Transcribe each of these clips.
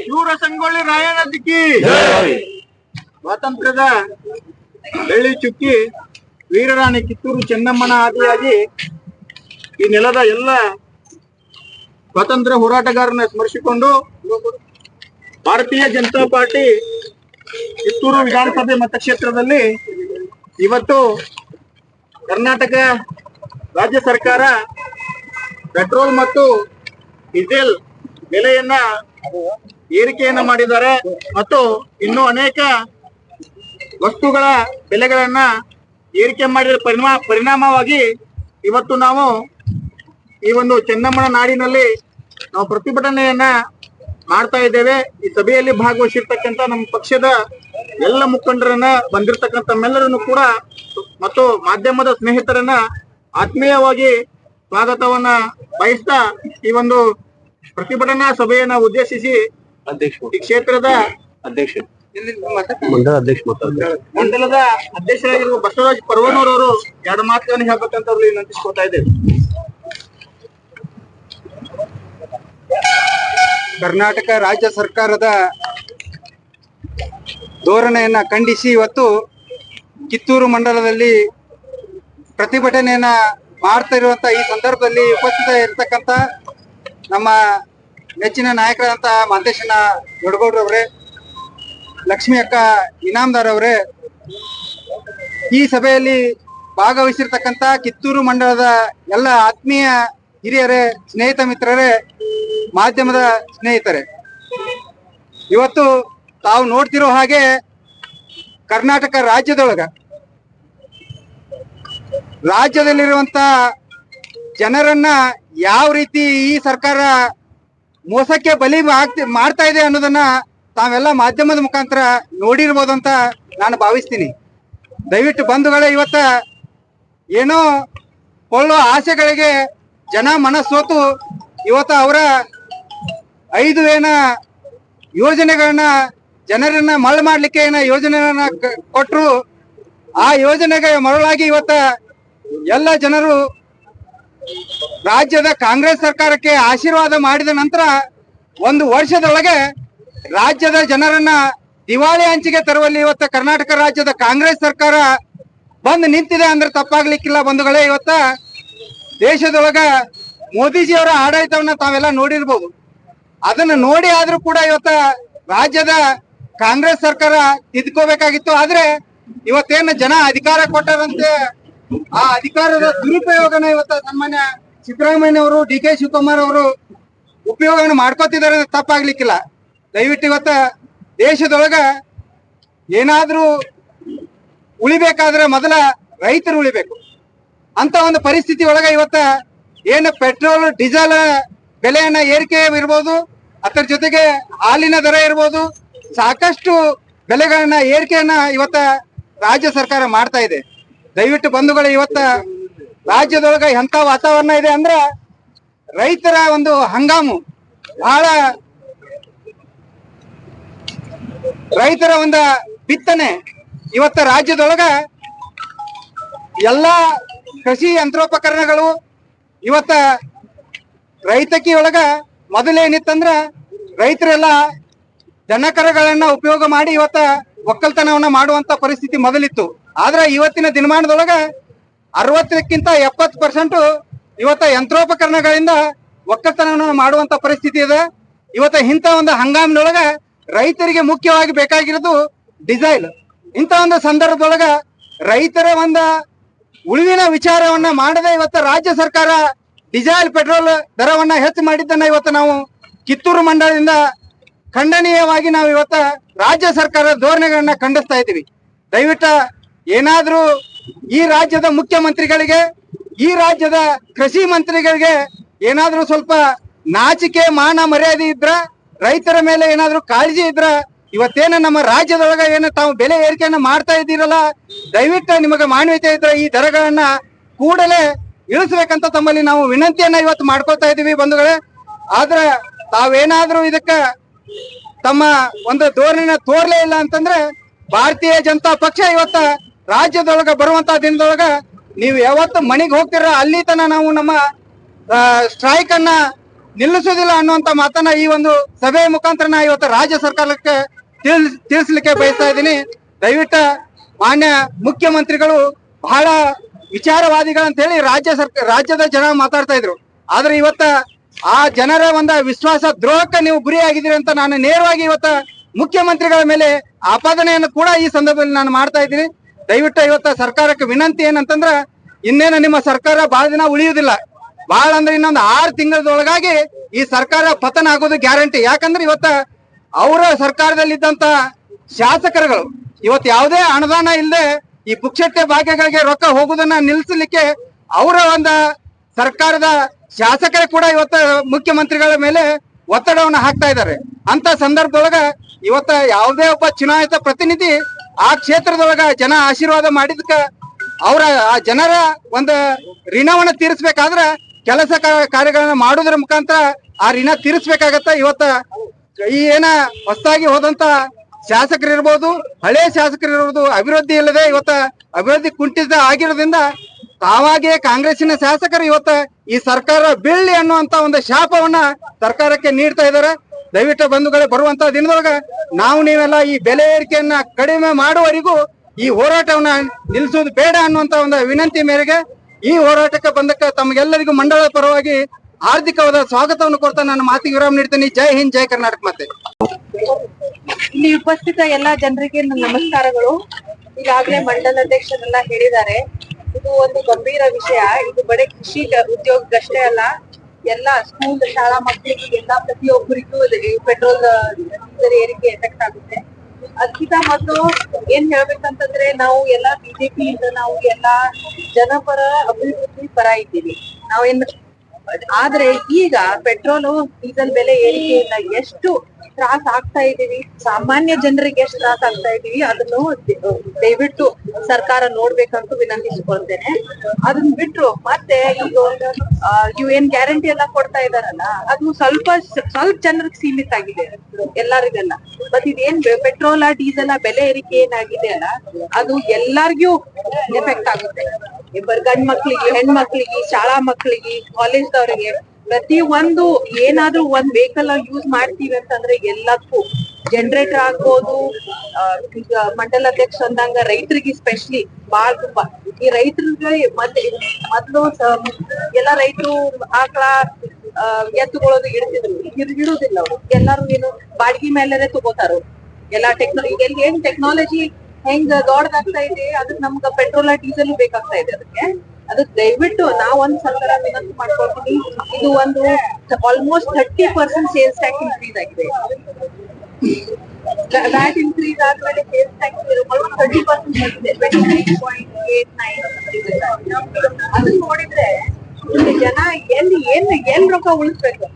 ಶೂರ ಸಂಗೊಳ್ಳಿ ರಾಯಣ್ಣ ದಿಕ್ಕಿ ಸ್ವಾತಂತ್ರ್ಯದ ಬೆಳ್ಳಿ ಚುಕ್ಕಿ ವೀರರಾಣಿ ಕಿತ್ತೂರು ಚೆನ್ನಮ್ಮನ ಆದಿಯಾಗಿ ಈ ನೆಲದ ಎಲ್ಲ ಸ್ವಾತಂತ್ರ್ಯ ಹೋರಾಟಗಾರನ ಸ್ಮರಿಸಿಕೊಂಡು ಭಾರತೀಯ ಜನತಾ ಪಾರ್ಟಿ ಕಿತ್ತೂರು ವಿಧಾನಸಭೆ ಮತಕ್ಷೇತ್ರದಲ್ಲಿ ಇವತ್ತು ಕರ್ನಾಟಕ ರಾಜ್ಯ ಸರ್ಕಾರ ಪೆಟ್ರೋಲ್ ಮತ್ತು ಡೀಸೆಲ್ ಬೆಲೆಯನ್ನ ಏರಿಕೆಯನ್ನ ಮಾಡಿದ್ದಾರೆ ಮತ್ತು ಇನ್ನು ಅನೇಕ ವಸ್ತುಗಳ ಬೆಲೆಗಳನ್ನ ಏರಿಕೆ ಮಾಡಿದ ಪರಿಣಾಮ ಪರಿಣಾಮವಾಗಿ ಇವತ್ತು ನಾವು ಈ ಒಂದು ಚೆನ್ನಮ್ಮನ ನಾಡಿನಲ್ಲಿ ನಾವು ಪ್ರತಿಭಟನೆಯನ್ನ ಮಾಡ್ತಾ ಇದ್ದೇವೆ. ಈ ಸಭೆಯಲ್ಲಿ ಭಾಗವಹಿಸಿರ್ತಕ್ಕಂಥ ನಮ್ಮ ಪಕ್ಷದ ಎಲ್ಲ ಮುಖಂಡರನ್ನ ಬಂದಿರತಕ್ಕಂಥ ಮೆಲ್ಲರನ್ನು ಕೂಡ ಮತ್ತು ಮಾಧ್ಯಮದ ಸ್ನೇಹಿತರನ್ನ ಆತ್ಮೀಯವಾಗಿ ಸ್ವಾಗತವನ್ನ ಬಯಸ್ತಾ ಈ ಒಂದು ಪ್ರತಿಭಟನಾ ಸಭೆಯನ್ನ ಉದ್ದೇಶಿಸಿ ಅಧ್ಯಕ್ಷ ಈ ಕ್ಷೇತ್ರದ ಅಧ್ಯಕ್ಷ. ಮಂಡಲ ಅಧ್ಯಕ್ಷ ಮಾತಾಡ್ತಾರೆ ಮಂಡಲದ ಅಧ್ಯಕ್ಷರಾಗಿರುವ ಬಸವರಾಜ್ ಪರ್ವನೂರವರು ಎರಡು ಮಾತುಗಳನ್ನು ಹೇಳ್ಬೇಕಂತ ಅವ್ರಲ್ಲಿ ವಿನಂತಿಸ್ಕೊತಾ ಇದ್ದೇವೆ. ಕರ್ನಾಟಕ ರಾಜ್ಯ ಸರ್ಕಾರದ ಧೋರಣೆಯನ್ನ ಖಂಡಿಸಿ ಇವತ್ತು ಕಿತ್ತೂರು ಮಂಡಲದಲ್ಲಿ ಪ್ರತಿಭಟನೆಯನ್ನ ಮಾಡ್ತಾ ಇರುವಂತ ಈ ಸಂದರ್ಭದಲ್ಲಿ ಉಪಸ್ಥಿತ ಇರತಕ್ಕಂತ ನಮ್ಮ ನೆಚ್ಚಿನ ನಾಯಕರಾದಂತ ಮಾಂತೇಶನ ದೊಡ್ಡಗೌಡ್ರವ್ರೆ ಲಕ್ಷ್ಮಿ ಅಕ್ಕ ಇನಾಮದಾರ್ ಅವರೇ, ಈ ಸಭೆಯಲ್ಲಿ ಭಾಗವಹಿಸಿರ್ತಕ್ಕಂತ ಕಿತ್ತೂರು ಮಂಡಲದ ಎಲ್ಲ ಆತ್ಮೀಯ ಹಿರಿಯರೇ, ಸ್ನೇಹಿತ ಮಿತ್ರರೇ, ಮಾಧ್ಯಮದ ಸ್ನೇಹಿತರೆ, ಇವತ್ತು ತಾವು ನೋಡ್ತಿರೋ ಹಾಗೆ ಕರ್ನಾಟಕ ರಾಜ್ಯದೊಳಗ ರಾಜ್ಯದಲ್ಲಿರುವಂತ ಜನರನ್ನ ಯಾವ ರೀತಿ ಈ ಸರ್ಕಾರ ಮೋಸಕ್ಕೆ ಬಲಿ ಆಗ್ತಿ- ಮಾಡ್ತಾ ಇದೆ ಅನ್ನೋದನ್ನ ತಾವೆಲ್ಲ ಮಾಧ್ಯಮದ ಮುಖಾಂತರ ನೋಡಿರ್ಬೋದು ಅಂತ ನಾನು ಭಾವಿಸ್ತೀನಿ. ದಯವಿಟ್ಟು ಬಂಧುಗಳೇ, ಇವತ್ತ ಏನೋ ಕೊಳ್ಳೋ ಆಸೆಗಳಿಗೆ ಜನ ಮನಸ್ಸೋತು ಇವತ್ತ ಅವರ ಐದು ಏನ ಯೋಜನೆಗಳನ್ನ ಜನರನ್ನ ಮರಳು ಮಾಡ್ಲಿಕ್ಕೆ ಏನ ಯೋಜನೆಗಳನ್ನ ಕೊಟ್ಟರು ಆ ಯೋಜನೆಗೆ ಮರಳಾಗಿ ಇವತ್ತ ಎಲ್ಲ ಜನರು ರಾಜ್ಯದ ಕಾಂಗ್ರೆಸ್ ಸರ್ಕಾರಕ್ಕೆ ಆಶೀರ್ವಾದ ಮಾಡಿದ ನಂತರ ಒಂದು ವರ್ಷದೊಳಗೆ ರಾಜ್ಯದ ಜನರನ್ನ ದಿವಾಳಿ ಹಂಚಿಗೆ ತರುವಲ್ಲಿ ಇವತ್ತು ಕರ್ನಾಟಕ ರಾಜ್ಯದ ಕಾಂಗ್ರೆಸ್ ಸರ್ಕಾರ ಬಂದು ನಿಂತಿದೆ ಅಂದ್ರೆ ತಪ್ಪಾಗ್ಲಿಕ್ಕಿಲ್ಲ ಬಂಧುಗಳೇ. ಇವತ್ತ ದೇಶದೊಳಗ ಮೋದಿಜಿಯವರ ಆಡಳಿತವನ್ನ ತಾವೆಲ್ಲ ನೋಡಿರ್ಬೋದು. ಅದನ್ನ ನೋಡಿ ಆದ್ರೂ ಕೂಡ ಇವತ್ತ ರಾಜ್ಯದ ಕಾಂಗ್ರೆಸ್ ಸರ್ಕಾರ ತಿದ್ಕೋಬೇಕಾಗಿತ್ತು. ಆದ್ರೆ ಇವತ್ತೇನು ಜನ ಅಧಿಕಾರ ಕೊಟ್ಟಾರಂತೆ ಆ ಅಧಿಕಾರದ ದುರುಪಯೋಗನ ಇವತ್ತ ಸನ್ಮಾನ್ಯ ಸಿದ್ದರಾಮಯ್ಯ ಅವರು ಡಿ ಕೆ ಶಿವಕುಮಾರ್ ಅವರು ಉಪಯೋಗನ ಮಾಡ್ಕೋತಿದ್ದಾರೆ ತಪ್ಪಾಗ್ಲಿಕ್ಕಿಲ್ಲ. ದಯವಿಟ್ಟು ಇವತ್ತ ದೇಶದೊಳಗ ಏನಾದ್ರೂ ಉಳಿಬೇಕಾದ್ರೆ ಮೊದಲ ರೈತರು ಉಳಿಬೇಕು. ಅಂತ ಒಂದು ಪರಿಸ್ಥಿತಿ ಒಳಗ ಇವತ್ತ ಏನು ಪೆಟ್ರೋಲ್, ಡೀಸೆಲ್ ಬೆಲೆಯನ್ನ ಏರಿಕೆ ಇರ್ಬೋದು, ಅದರ ಜೊತೆಗೆ ಹಾಲಿನ ದರ ಇರ್ಬೋದು, ಸಾಕಷ್ಟು ಬೆಲೆಗಳನ್ನ ಏರಿಕೆಯನ್ನ ಇವತ್ತ ರಾಜ್ಯ ಸರ್ಕಾರ ಮಾಡ್ತಾ ಇದೆ. ದಯವಿಟ್ಟು ಬಂಧುಗಳು, ಇವತ್ತ ರಾಜ್ಯದೊಳಗ ಎಂತ ವಾತಾವರಣ ಇದೆ ಅಂದ್ರೆ ರೈತರ ಒಂದು ಹಂಗಾಮು. ಬಹಳ ರೈತರ ಒಂದು ಬಿತ್ತನೆ. ಇವತ್ತ ರಾಜ್ಯದೊಳಗ ಎಲ್ಲಾ ಕೃಷಿ ಯಂತ್ರೋಪಕರಣಗಳು ಇವತ್ತ ರೈತಕಿ ಒಳಗ ಮೊದಲೇನಿತ್ತಂದ್ರ ರೈತರೆಲ್ಲ ದನಕರಗಳನ್ನ ಉಪಯೋಗ ಮಾಡಿ ಇವತ್ತ ಒಕ್ಕಲ್ತನವನ್ನ ಮಾಡುವಂತ ಪರಿಸ್ಥಿತಿ ಮೊದಲಿತ್ತು. ಆದ್ರೆ ಇವತ್ತಿನ ದಿನಮಾನದೊಳಗ ಅರವತ್ತಕ್ಕಿಂತ ಎಪ್ಪತ್ತು ಪರ್ಸೆಂಟ್ ಇವತ್ತ ಯಂತ್ರೋಪಕರಣಗಳಿಂದ ಒಕ್ಕಲ್ತನವನ್ನು ಮಾಡುವಂತ ಪರಿಸ್ಥಿತಿ ಇದೆ. ಇವತ್ತ ಇಂಥ ಒಂದು ಹಂಗಾಮಿನೊಳಗ ರೈತರಿಗೆ ಮುಖ್ಯವಾಗಿ ಬೇಕಾಗಿರೋದು ಡಿಸೈಲ್. ಇಂಥ ಒಂದು ಸಂದರ್ಭದೊಳಗ ರೈತರ ಒಂದ ಉಳಿವಿನ ವಿಚಾರವನ್ನ ಮಾಡದೆ ಇವತ್ತ ರಾಜ್ಯ ಸರ್ಕಾರ ಡಿಸೈಲ್ ಪೆಟ್ರೋಲ್ ದರವನ್ನ ಹೆಚ್ಚು ಮಾಡಿದ್ದನ್ನ ಇವತ್ತು ನಾವು ಕಿತ್ತೂರು ಮಂಡಲದಿಂದ ಖಂಡನೀಯವಾಗಿ ನಾವು ಇವತ್ತ ರಾಜ್ಯ ಸರ್ಕಾರದ ಧೋರಣೆಗಳನ್ನ ಖಂಡಿಸ್ತಾ ಇದ್ದೀವಿ. ದಯವಿಟ್ಟು ಏನಾದ್ರೂ ಈ ರಾಜ್ಯದ ಮುಖ್ಯಮಂತ್ರಿಗಳಿಗೆ, ಈ ರಾಜ್ಯದ ಕೃಷಿ ಮಂತ್ರಿಗಳಿಗೆ ಏನಾದ್ರೂ ಸ್ವಲ್ಪ ನಾಚಿಕೆ, ಮಾನ ಮರ್ಯಾದೆ ಇದ್ರ, ರೈತರ ಮೇಲೆ ಏನಾದ್ರೂ ಕಾಳಜಿ ಇದ್ರ, ಇವತ್ತೇನ ನಮ್ಮ ರಾಜ್ಯದೊಳಗ ಏನ ತಾವು ಬೆಲೆ ಏರಿಕೆಯನ್ನ ಮಾಡ್ತಾ ಇದ್ದೀರಲ್ಲ, ದಯವಿಟ್ಟು ನಿಮಗೆ ಮಾನವೀಯತೆ ಇದ್ರ ಈ ದರಗಳನ್ನ ಕೂಡಲೇ ಇಳಿಸ್ಬೇಕಂತ ತಮ್ಮಲ್ಲಿ ನಾವು ವಿನಂತಿಯನ್ನ ಇವತ್ತು ಮಾಡ್ಕೊಳ್ತಾ ಇದೀವಿ ಬಂಧುಗಳೇ. ಆದ್ರೆ ತಾವೇನಾದ್ರೂ ಇದಕ್ಕ ತಮ್ಮ ಒಂದು ಧೋರಣೆನ ತೋರ್ಲೇ ಇಲ್ಲ ಅಂತಂದ್ರೆ ಭಾರತೀಯ ಜನತಾ ಪಕ್ಷ ಇವತ್ತ ರಾಜ್ಯದೊಳಗ ಬರುವಂತ ದಿನದೊಳಗ ನೀವು ಯಾವತ್ತು ಮನೆಗೆ ಹೋಗ್ತೀರ, ಅಲ್ಲಿ ತನ ನಾವು ನಮ್ಮ ಸ್ಟ್ರೈಕ್ ಅನ್ನ ನಿಲ್ಲಿಸೋದಿಲ್ಲ ಅನ್ನುವಂತ ಮಾತನ್ನ ಈ ಒಂದು ಸಭೆ ಮುಖಾಂತರ ಇವತ್ತು ರಾಜ್ಯ ಸರ್ಕಾರಕ್ಕೆ ತಿಳ್ ತಿಳಿಸ್ಲಿಕ್ಕೆ ಬಯಸ್ತಾ ಇದ್ದೀನಿ. ದಯವಿಟ್ಟು ಮಾನ್ಯ ಮುಖ್ಯಮಂತ್ರಿಗಳು ಬಹಳ ವಿಚಾರವಾದಿಗಳಂತ ಹೇಳಿ ರಾಜ್ಯ ಸರ್ಕಾರ ರಾಜ್ಯದ ಜನ ಮಾತಾಡ್ತಾ ಇದ್ರು. ಆದ್ರೆ ಇವತ್ತ ಆ ಜನರ ಒಂದ ವಿಶ್ವಾಸ ದ್ರೋಹಕ್ಕೆ ನೀವು ಗುರಿಯಾಗಿದ್ದೀರಿ ಅಂತ ನಾನು ನೇರವಾಗಿ ಇವತ್ತ ಮುಖ್ಯಮಂತ್ರಿಗಳ ಮೇಲೆ ಆಪಾದನೆಯನ್ನು ಕೂಡ ಈ ಸಂದರ್ಭದಲ್ಲಿ ನಾನು ಮಾಡ್ತಾ ಇದ್ದೀನಿ. ದಯವಿಟ್ಟು ಇವತ್ತ ಸರ್ಕಾರಕ್ಕೆ ವಿನಂತಿ ಏನಂತಂದ್ರ, ಇನ್ನೇನು ನಿಮ್ಮ ಸರ್ಕಾರ ಬಹಳ ದಿನ ಉಳಿಯುವುದಿಲ್ಲ. ಬಹಳ ಅಂದ್ರೆ ಇನ್ನೊಂದು ಆರು ತಿಂಗಳದೊಳಗಾಗಿ ಈ ಸರ್ಕಾರ ಪತನ ಆಗೋದು ಗ್ಯಾರಂಟಿ. ಯಾಕಂದ್ರೆ ಇವತ್ತ ಅವರ ಸರ್ಕಾರದಲ್ಲಿದ್ದಂತ ಶಾಸಕರುಗಳು, ಇವತ್ತು ಯಾವುದೇ ಅನುದಾನ ಇಲ್ಲದೆ ಈ ಪುಕ್ಷಟ್ಟೆ ಭಾಗ್ಯಗಳಿಗೆ ರೊಕ್ಕ ಹೋಗುದನ್ನ ನಿಲ್ಲಿಸಲಿಕ್ಕೆ ಅವರ ಒಂದ ಸರ್ಕಾರದ ಶಾಸಕರೇ ಕೂಡ ಇವತ್ತ ಮುಖ್ಯಮಂತ್ರಿಗಳ ಮೇಲೆ ಒತ್ತಡವನ್ನು ಹಾಕ್ತಾ ಇದ್ದಾರೆ. ಅಂತ ಸಂದರ್ಭದೊಳಗ ಇವತ್ತ ಯಾವುದೇ ಒಬ್ಬ ಚುನಾಯಿತ ಪ್ರತಿನಿಧಿ ಆ ಕ್ಷೇತ್ರದೊಳಗ ಜನ ಆಶೀರ್ವಾದ ಮಾಡಿದ್ಕ ಅವರ ಆ ಜನರ ಒಂದು ಋಣವನ್ನ ತೀರಿಸ್ಬೇಕಾದ್ರ ಕೆಲಸ ಕಾರ್ಯಗಳನ್ನ ಮಾಡೋದ್ರ ಮುಖಾಂತರ ಆ ಋಣ ತೀರಿಸ್ಬೇಕಾಗತ್ತ. ಇವತ್ತ ಈ ಏನ ಹೊಸದಾಗಿ ಹೋದಂತ ಶಾಸಕರಿರ್ಬೋದು ಹಳೆ ಶಾಸಕರಿರ್ಬೋದು ಅಭಿವೃದ್ಧಿ ಇಲ್ಲದೆ ಇವತ್ತ ಅಭಿವೃದ್ಧಿ ಕುಂಠಿತ ಆಗಿರೋದ್ರಿಂದ ತಾವಾಗೆ ಕಾಂಗ್ರೆಸ್ಸಿನ ಶಾಸಕರು ಇವತ್ತ ಈ ಸರ್ಕಾರ ಬೀಳಿ ಅನ್ನುವಂತ ಒಂದು ಶಾಪವನ್ನ ಸರ್ಕಾರಕ್ಕೆ ನೀಡ್ತಾ ಇದ್ದಾರೆ ದಯವಿಟ್ಟು ಬಂಧುಗಳೇ, ಬರುವಂತ ದಿನದೊಳಗ ನಾವು ನೀವೆಲ್ಲ ಈ ಬೆಲೆ ಏರಿಕೆಯನ್ನ ಕಡಿಮೆ ಮಾಡುವವರಿಗೂ ಈ ಹೋರಾಟವನ್ನ ನಿಲ್ಲಿಸುವುದು ಬೇಡ ಅನ್ನುವಂತ ಒಂದು ವಿನಂತಿ ಮೇರೆಗೆ ಈ ಹೋರಾಟಕ್ಕೆ ಬಂದಕ್ಕ ತಮಗೆಲ್ಲರಿಗೂ ಮಂಡಳ ಪರವಾಗಿ ಆರ್ಥಿಕವಾದ ಸ್ವಾಗತವನ್ನು ಕೊಡ್ತಾ ನಾನು ಮಾತಿಗೆ ವಿರಾಮ ನೀಡ್ತೀನಿ. ಜೈ ಹಿಂದ್, ಜೈ ಕರ್ನಾಟಕ ಮತ್ತೆ. ಇಲ್ಲಿ ಉಪಸ್ಥಿತ ಎಲ್ಲಾ ಜನರಿಗೆ ನಮಸ್ಕಾರಗಳು. ಈಗಾಗಲೇ ಮಂಡಲ ಅಧ್ಯಕ್ಷರೆಲ್ಲ ಹೇಳಿದ್ದಾರೆ. ಇದು ಒಂದು ಗಂಭೀರ ವಿಷಯ. ಇದು ಬಡ ಕೃಷಿ ಉದ್ಯೋಗಕ್ಕಷ್ಟೇ ಅಲ್ಲ ಎಲ್ಲ ಸ್ಕೂಲ್ ಶಾಲಾ ಮಕ್ಕಳಿಗೆ ಎಲ್ಲ ಪ್ರತಿಯೊಬ್ಬರಿಗೂ ಪೆಟ್ರೋಲ್ ಡೀಸೆಲ್ ಏರಿಕೆ ಎಫೆಕ್ಟ್ ಆಗುತ್ತೆ. ಅದಕ್ಕಿಂತ ಮೊದಲು ಏನ್ ಹೇಳ್ಬೇಕಂತಂದ್ರೆ ನಾವು ಎಲ್ಲ ಬಿಜೆಪಿ ಇಂದ ನಾವು ಎಲ್ಲಾ ಜನಪರ ಅಭಿವೃದ್ಧಿ ಪರ ಇದ್ದೀವಿ. ನಾವೇನ್, ಆದ್ರೆ ಈಗ ಪೆಟ್ರೋಲು ಡೀಸೆಲ್ ಬೆಲೆ ಏರಿಕೆಯಿಂದ ಎಷ್ಟು ತ್ರಾಸ ಆಗ್ತಾ ಇದೀವಿ ಸಾಮಾನ್ಯ ಜನರಿಗೆ ಎಷ್ಟು ತ್ರಾಸ ಆಗ್ತಾ ಇದೀವಿ ಅದನ್ನು ದಯವಿಟ್ಟು ಸರ್ಕಾರ ನೋಡ್ಬೇಕಂತ ವಿನಂತಿಸಿಕೊಳ್ತೇನೆ. ಅದನ್ನ ಬಿಟ್ರು ಮತ್ತೆ ಈಗ ಇವ್ ಏನ್ ಗ್ಯಾರಂಟಿ ಎಲ್ಲ ಕೊಡ್ತಾ ಇದಾರಲ್ಲ, ಅದು ಸ್ವಲ್ಪ ಸ್ವಲ್ಪ ಜನರಿಗೆ ಸೀಮಿತ ಆಗಿದೆ ಎಲ್ಲರಿಗೆಲ್ಲ. ಮತ್ತೆ ಇದೇನ್ ಪೆಟ್ರೋಲ್ ಡೀಸೆಲ್ ಬೆಲೆ ಏರಿಕೆ ಏನಾಗಿದೆ ಅಲ್ಲ, ಅದು ಎಲ್ಲಾರ್ಗೂ ಎಫೆಕ್ಟ್ ಆಗುತ್ತೆ. ಇಬ್ಬರು ಗಂಡ್ ಮಕ್ಳಿಗೆ, ಹೆಣ್ಮಕ್ಳಿಗೆ, ಶಾಲಾ ಮಕ್ಳಿಗೆ ಕಾಲೇಜ್ದವ್ರಿಗೆ ಪ್ರತಿ ಒಂದು ಏನಾದ್ರೂ ಒಂದ್ ವೆಹಿಕಲ್ ಯೂಸ್ ಮಾಡ್ತೀವಿ ಅಂತಂದ್ರೆ ಎಲ್ಲಕ್ಕೂ ಜನರೇಟರ್ ಆಗ್ಬೋದು ಈಗ ಮಂಡಲ ಅಧ್ಯಕ್ಷ ಅಂದಂಗ ರೈತರಿಗೆ ಸ್ಪೆಷಲಿ ಬಾಳ ತುಂಬಾ. ಈ ರೈತರಿಗೆ ಮತ್ತೆ ಮೊದ್ಲು ಎಲ್ಲ ರೈತರು ಆಕಳ ಎತ್ತುಗಳದು ಇಡ್ತಿದ್ರು ಇಡುದಿಲ್ಲ ಅವರು. ಎಲ್ಲಾರು ಏನು ಬಾಡಿಗೆ ಮೇಲೆ ತಗೋತಾರ. ಎಲ್ಲಾ ಟೆಕ್ನಾಲಜಿ ಈಗ ಏನ್ ಟೆಕ್ನಾಲಜಿ ಹೆಂಗ್ ದೊಡ್ಡದಾಗ್ತಾ ಇದೆ ಅದಕ್ಕೆ ನಮ್ಗ ಪೆಟ್ರೋಲ್ ಡೀಸೆಲ್ ಬೇಕಾಗ್ತಾ ಇದೆ ಅದಕ್ಕೆ. ಅದಕ್ಕೆ ದಯವಿಟ್ಟು ನಾವ್ ಒಂದ್ ಸರ್ಕಾರ ವಿನಂತಿ ಮಾಡ್ಕೊಳ್ತೀನಿ. ಇದು ಒಂದು almost thirty percent sales tax increase ಆಗಿದೆ. ವ್ಯಾಟ್ ಇನ್ಕ್ರೀಸ್ ಆದ್ಮೇಲೆ ಸೇಲ್ಸ್ ಟ್ಯಾಕ್ಸ್ ಥರ್ಟಿ ಪರ್ಸೆಂಟ್ ಬಂದಿದೆ. Twenty nine point eight nine ಅದನ್ನ ನೋಡಿದ್ರೆ ಜನ ಎಲ್ಲಿ ಏನ್ ಎಲ್ ರೊಕ್ಕ ಉಳಿಸ್ಬೇಕು?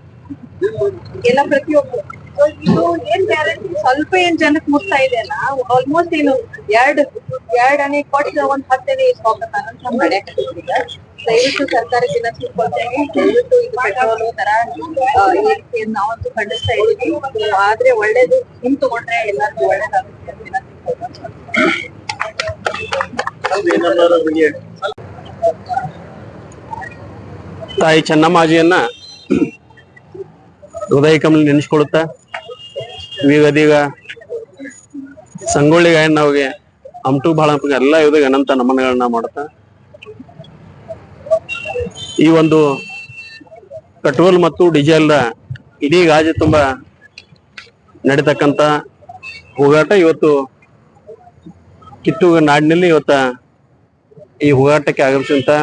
ಎಲ್ಲ ಪ್ರತಿಯೊಬ್ಬರು ಇದು ಏನ್ ಗ್ಯಾರಂಟಿ ಸ್ವಲ್ಪ ಏನ್ ಜನಕ್ ಮುಟ್ತಾ ಇದೆ ಅಲ್ಲ ಆಲ್ಮೋಸ್ಟ್ ಏನು ಎರಡು, ಎರಡ್ ಅನೇಕ ಕೊಟ್ಟು ಒಂದ್ ಹತ್ತನೇ ಇಸ್ಕೊಬೇಕಂತ ಅಂತ ದಯವಿಟ್ಟು ಸರ್ಕಾರ ವಿನಂತಿಸ್ಕೊಳ್ತೇವೆ ದಯವಿಟ್ಟು ಇದು ಪೆಟ್ರೋಲ್ ತರ ಏರಿಕೆಯನ್ನು ನಾವಂತೂ ಖಂಡಿಸ್ತಾ ಇದೀವಿ ಆದ್ರೆ ಒಳ್ಳೇದು ನಿಮ್ ತಗೊಂಡ್ರೆ ಎಲ್ಲರಿಗೂ ಒಳ್ಳೇದಾಗುತ್ತೆ. ತಾಯಿ ಚೆನ್ನಮ್ಮಾಜಿಯನ್ನ ಹೃದಯ ಕಮಲ ನೆನೆಸ್ಕೊಳ್ಳುತ್ತಾ? ಇದೀಗ ಸಂಗೊಳ್ಳಿ ಗಾಯನವ್ರಿಗೆ ಅಮ್ಟು ಬಹಳ ಎಲ್ಲ ಇವ್ರಿಗೆ ಅನಂತ ನಮನಗಳನ್ನ ಮಾಡ್ತಾ. ಈ ಒಂದು ಪೆಟ್ರೋಲ್ ಮತ್ತು ಡೀಸೆಲ್ ಇಡೀ ಗಾಜು ತುಂಬ ನಡೀತಕ್ಕಂತ ಹೋಗಾಟ ಇವತ್ತು ಕಿತ್ತೂರು ನಾಡಿನಲ್ಲಿ ಇವತ್ತ ಈ ಹೋರಾಟಕ್ಕೆ ಆಗಮಿಸಿದಂತ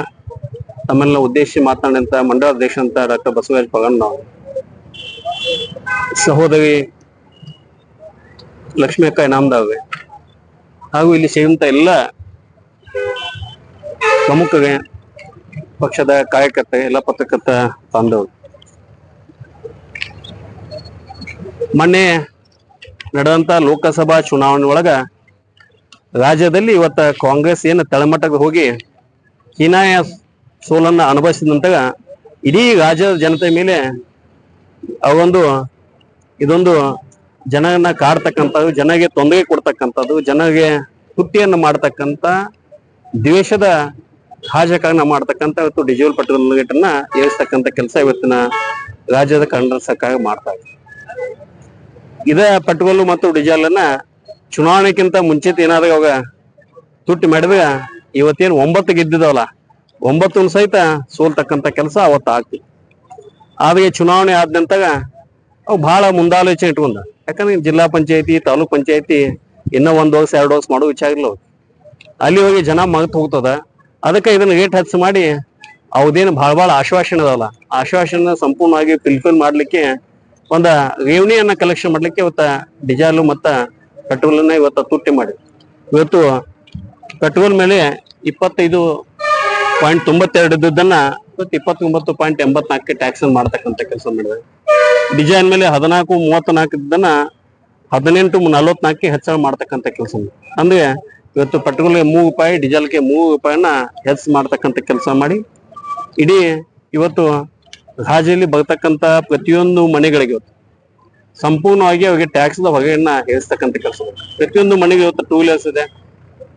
ತಮ್ಮನ್ನ ಉದ್ದೇಶಿಸಿ ಮಾತನಾಡಿದಂತ ಮಂಡಳ ಅಧ್ಯಕ್ಷ ಅಂತ ಡಾಕ್ಟರ್ ಬಸವರಾಜ ಪಗಣ್ಣ ಸಹೋದರಿ ಲಕ್ಷ್ಮಿ ಅಕ್ಕ ಇನಾಮದಾವೆ. ಹಾಗೂ ಇಲ್ಲಿ ಸೇರಿದಂತ ಎಲ್ಲ ಪ್ರಮುಖ ಪಕ್ಷದ ಕಾರ್ಯಕರ್ತ, ಎಲ್ಲ ಪತ್ರಕರ್ತ ಬಾಂಧವರು ಮೊನ್ನೆ ನಡೆದಂತ ಲೋಕಸಭಾ ಚುನಾವಣೆ ಒಳಗ ರಾಜ್ಯದಲ್ಲಿ ಇವತ್ತ ಕಾಂಗ್ರೆಸ್ ಏನು ತಳಮಟ್ಟಕ್ಕೆ ಹೋಗಿ ಹೀನಾಯ ಸೋಲನ್ನ ಅನುಭವಿಸಿದಂತ ಇಡೀ ರಾಜ್ಯದ ಜನತೆ ಮೇಲೆ ಅವೊಂದು ಇದೊಂದು ಜನರನ್ನ ಕಾಡ್ತಕ್ಕಂಥದ್ದು, ಜನಗೆ ತೊಂದರೆ ಕೊಡ್ತಕ್ಕಂಥದ್ದು, ಜನಗೆ ಹುಟ್ಟಿಯನ್ನು ಮಾಡ್ತಕ್ಕಂಥ ದ್ವೇಷದ ರಾಜಕಾರಣ ಮಾಡ್ತಕ್ಕಂಥ ಇವತ್ತು ಡಿಜಿಟಲ್ ಪೆಟ್ರೋಲ್ ರೇಟನ್ನ ಏರಿಸ್ತಕ್ಕಂಥ ಕೆಲಸ ಇವತ್ತಿನ ರಾಜ್ಯದ ಕನ್ನಡ ಸರ್ಕಾರ ಮಾಡ್ತಾ ಇದೆ. ಇದ ಪೆಟ್ರೋಲ್ ಮತ್ತು ಡಿಜಿಟಲ್ ಅನ್ನ ಚುನಾವಣೆಗಿಂತ ಮುಂಚಿತ ಏನಾದ್ರೂ ಅವಾಗ ತುಟ್ಟಿ ಮಾಡಿದಾಗ ಇವತ್ತೇನು ಒಂಬತ್ತು ಗೆದ್ದಿದವಲ್ಲ ಒಂಬತ್ತು ಸಹಿತ ಸೋಲ್ತಕ್ಕಂಥ ಕೆಲಸ ಅವತ್ತು ಆಗ್ತಿ ಆದ್ರೆ ಚುನಾವಣೆ ಆದ ನಂತರ ಅವು ಬಹಳ ಮುಂದಾಲೋಚನೆ ಇಟ್ಕೊಂಡ ಯಾಕಂದ್ರೆ ಜಿಲ್ಲಾ ಪಂಚಾಯತಿ, ತಾಲೂಕ್ ಪಂಚಾಯತಿ ಇನ್ನ ಒಂದ್ ವರ್ಷ ಎರಡು ವರ್ಷ ಮಾಡೋ ವಿಚಾರ ಇಲ್ಲ ಅಲ್ಲಿ ಹೋಗಿ ಜನ ಮಗತ್ ಹೋಗ್ತದ. ಅದಕ್ಕೆ ಇದನ್ನ ರೇಟ್ ಹೆಚ್ಚು ಮಾಡಿ ಅವದೇನು ಭಾಳ ಭಾಳ ಆಶ್ವಾಸನೆ ಅದಲ್ಲ ಆಶ್ವಾಸನ ಸಂಪೂರ್ಣವಾಗಿ ಫಿಲ್ಫಿಲ್ ಮಾಡ್ಲಿಕ್ಕೆ ಒಂದ ರೇವಣಿಯನ್ನ ಕಲೆಕ್ಷನ್ ಮಾಡ್ಲಿಕ್ಕೆ ಇವತ್ತ ಡಿಜಾಲು ಮತ್ತ ಪೆಟ್ರೋಲ್ ಅನ್ನ ಇವತ್ತ ತುಟ್ಟಿ ಮಾಡಿ ಇವತ್ತು ಪೆಟ್ರೋಲ್ ಮೇಲೆ ಇಪ್ಪತ್ತೈದು ಪಾಯಿಂಟ್ ತೊಂಬತ್ತೆರಡು ಇದ್ದದನ್ನ ಇವತ್ತು ಇಪ್ಪತ್ತೊಂಬತ್ತು ಪಾಯಿಂಟ್ ಎಂಬತ್ನಾಲ್ಕು ಟ್ಯಾಕ್ಸ್ ಮಾಡ್ತಕ್ಕಂಥ ಕೆಲಸ ಮಾಡಿದೆ ಡಿಸೈನ್ ಮೇಲೆ ಹದಿನಾಲ್ಕು ಮೂವತ್ನಾಲ್ಕು ಇದ್ದನ್ನ ಹದಿನೆಂಟು ನಲವತ್ನಾಲ್ಕು ಹೆಚ್ಚಳ ಮಾಡ್ತಕ್ಕಂಥ ಕೆಲಸ ಅಂದ್ರೆ ಇವತ್ತು ಪೆಟ್ರೋಲ್ಗೆ ಮೂರು ರೂಪಾಯಿ, ಡೀಸೆಲ್ಗೆ ಮೂರು ರೂಪಾಯಿನ ಹೆಚ್ಚು ಮಾಡ್ತಕ್ಕಂಥ ಕೆಲಸ ಮಾಡಿ, ಇಡೀ ಇವತ್ತು ರಾಜ್ಯದಲ್ಲಿ ಬರ್ತಕ್ಕಂಥ ಪ್ರತಿಯೊಂದು ಮನೆಗಳಿಗೆ ಇವತ್ತು ಸಂಪೂರ್ಣವಾಗಿ ಅವರಿಗೆ ಟ್ಯಾಕ್ಸ್ದ ಹೊಗೆಯನ್ನ ಹೇರಿಸ್ತಕ್ಕಂಥ ಕೆಲಸ ಪ್ರತಿಯೊಂದು ಮನೆಗೆ ಇವತ್ತು ಟೂ ವೀಲರ್ಸ್ ಇದೆ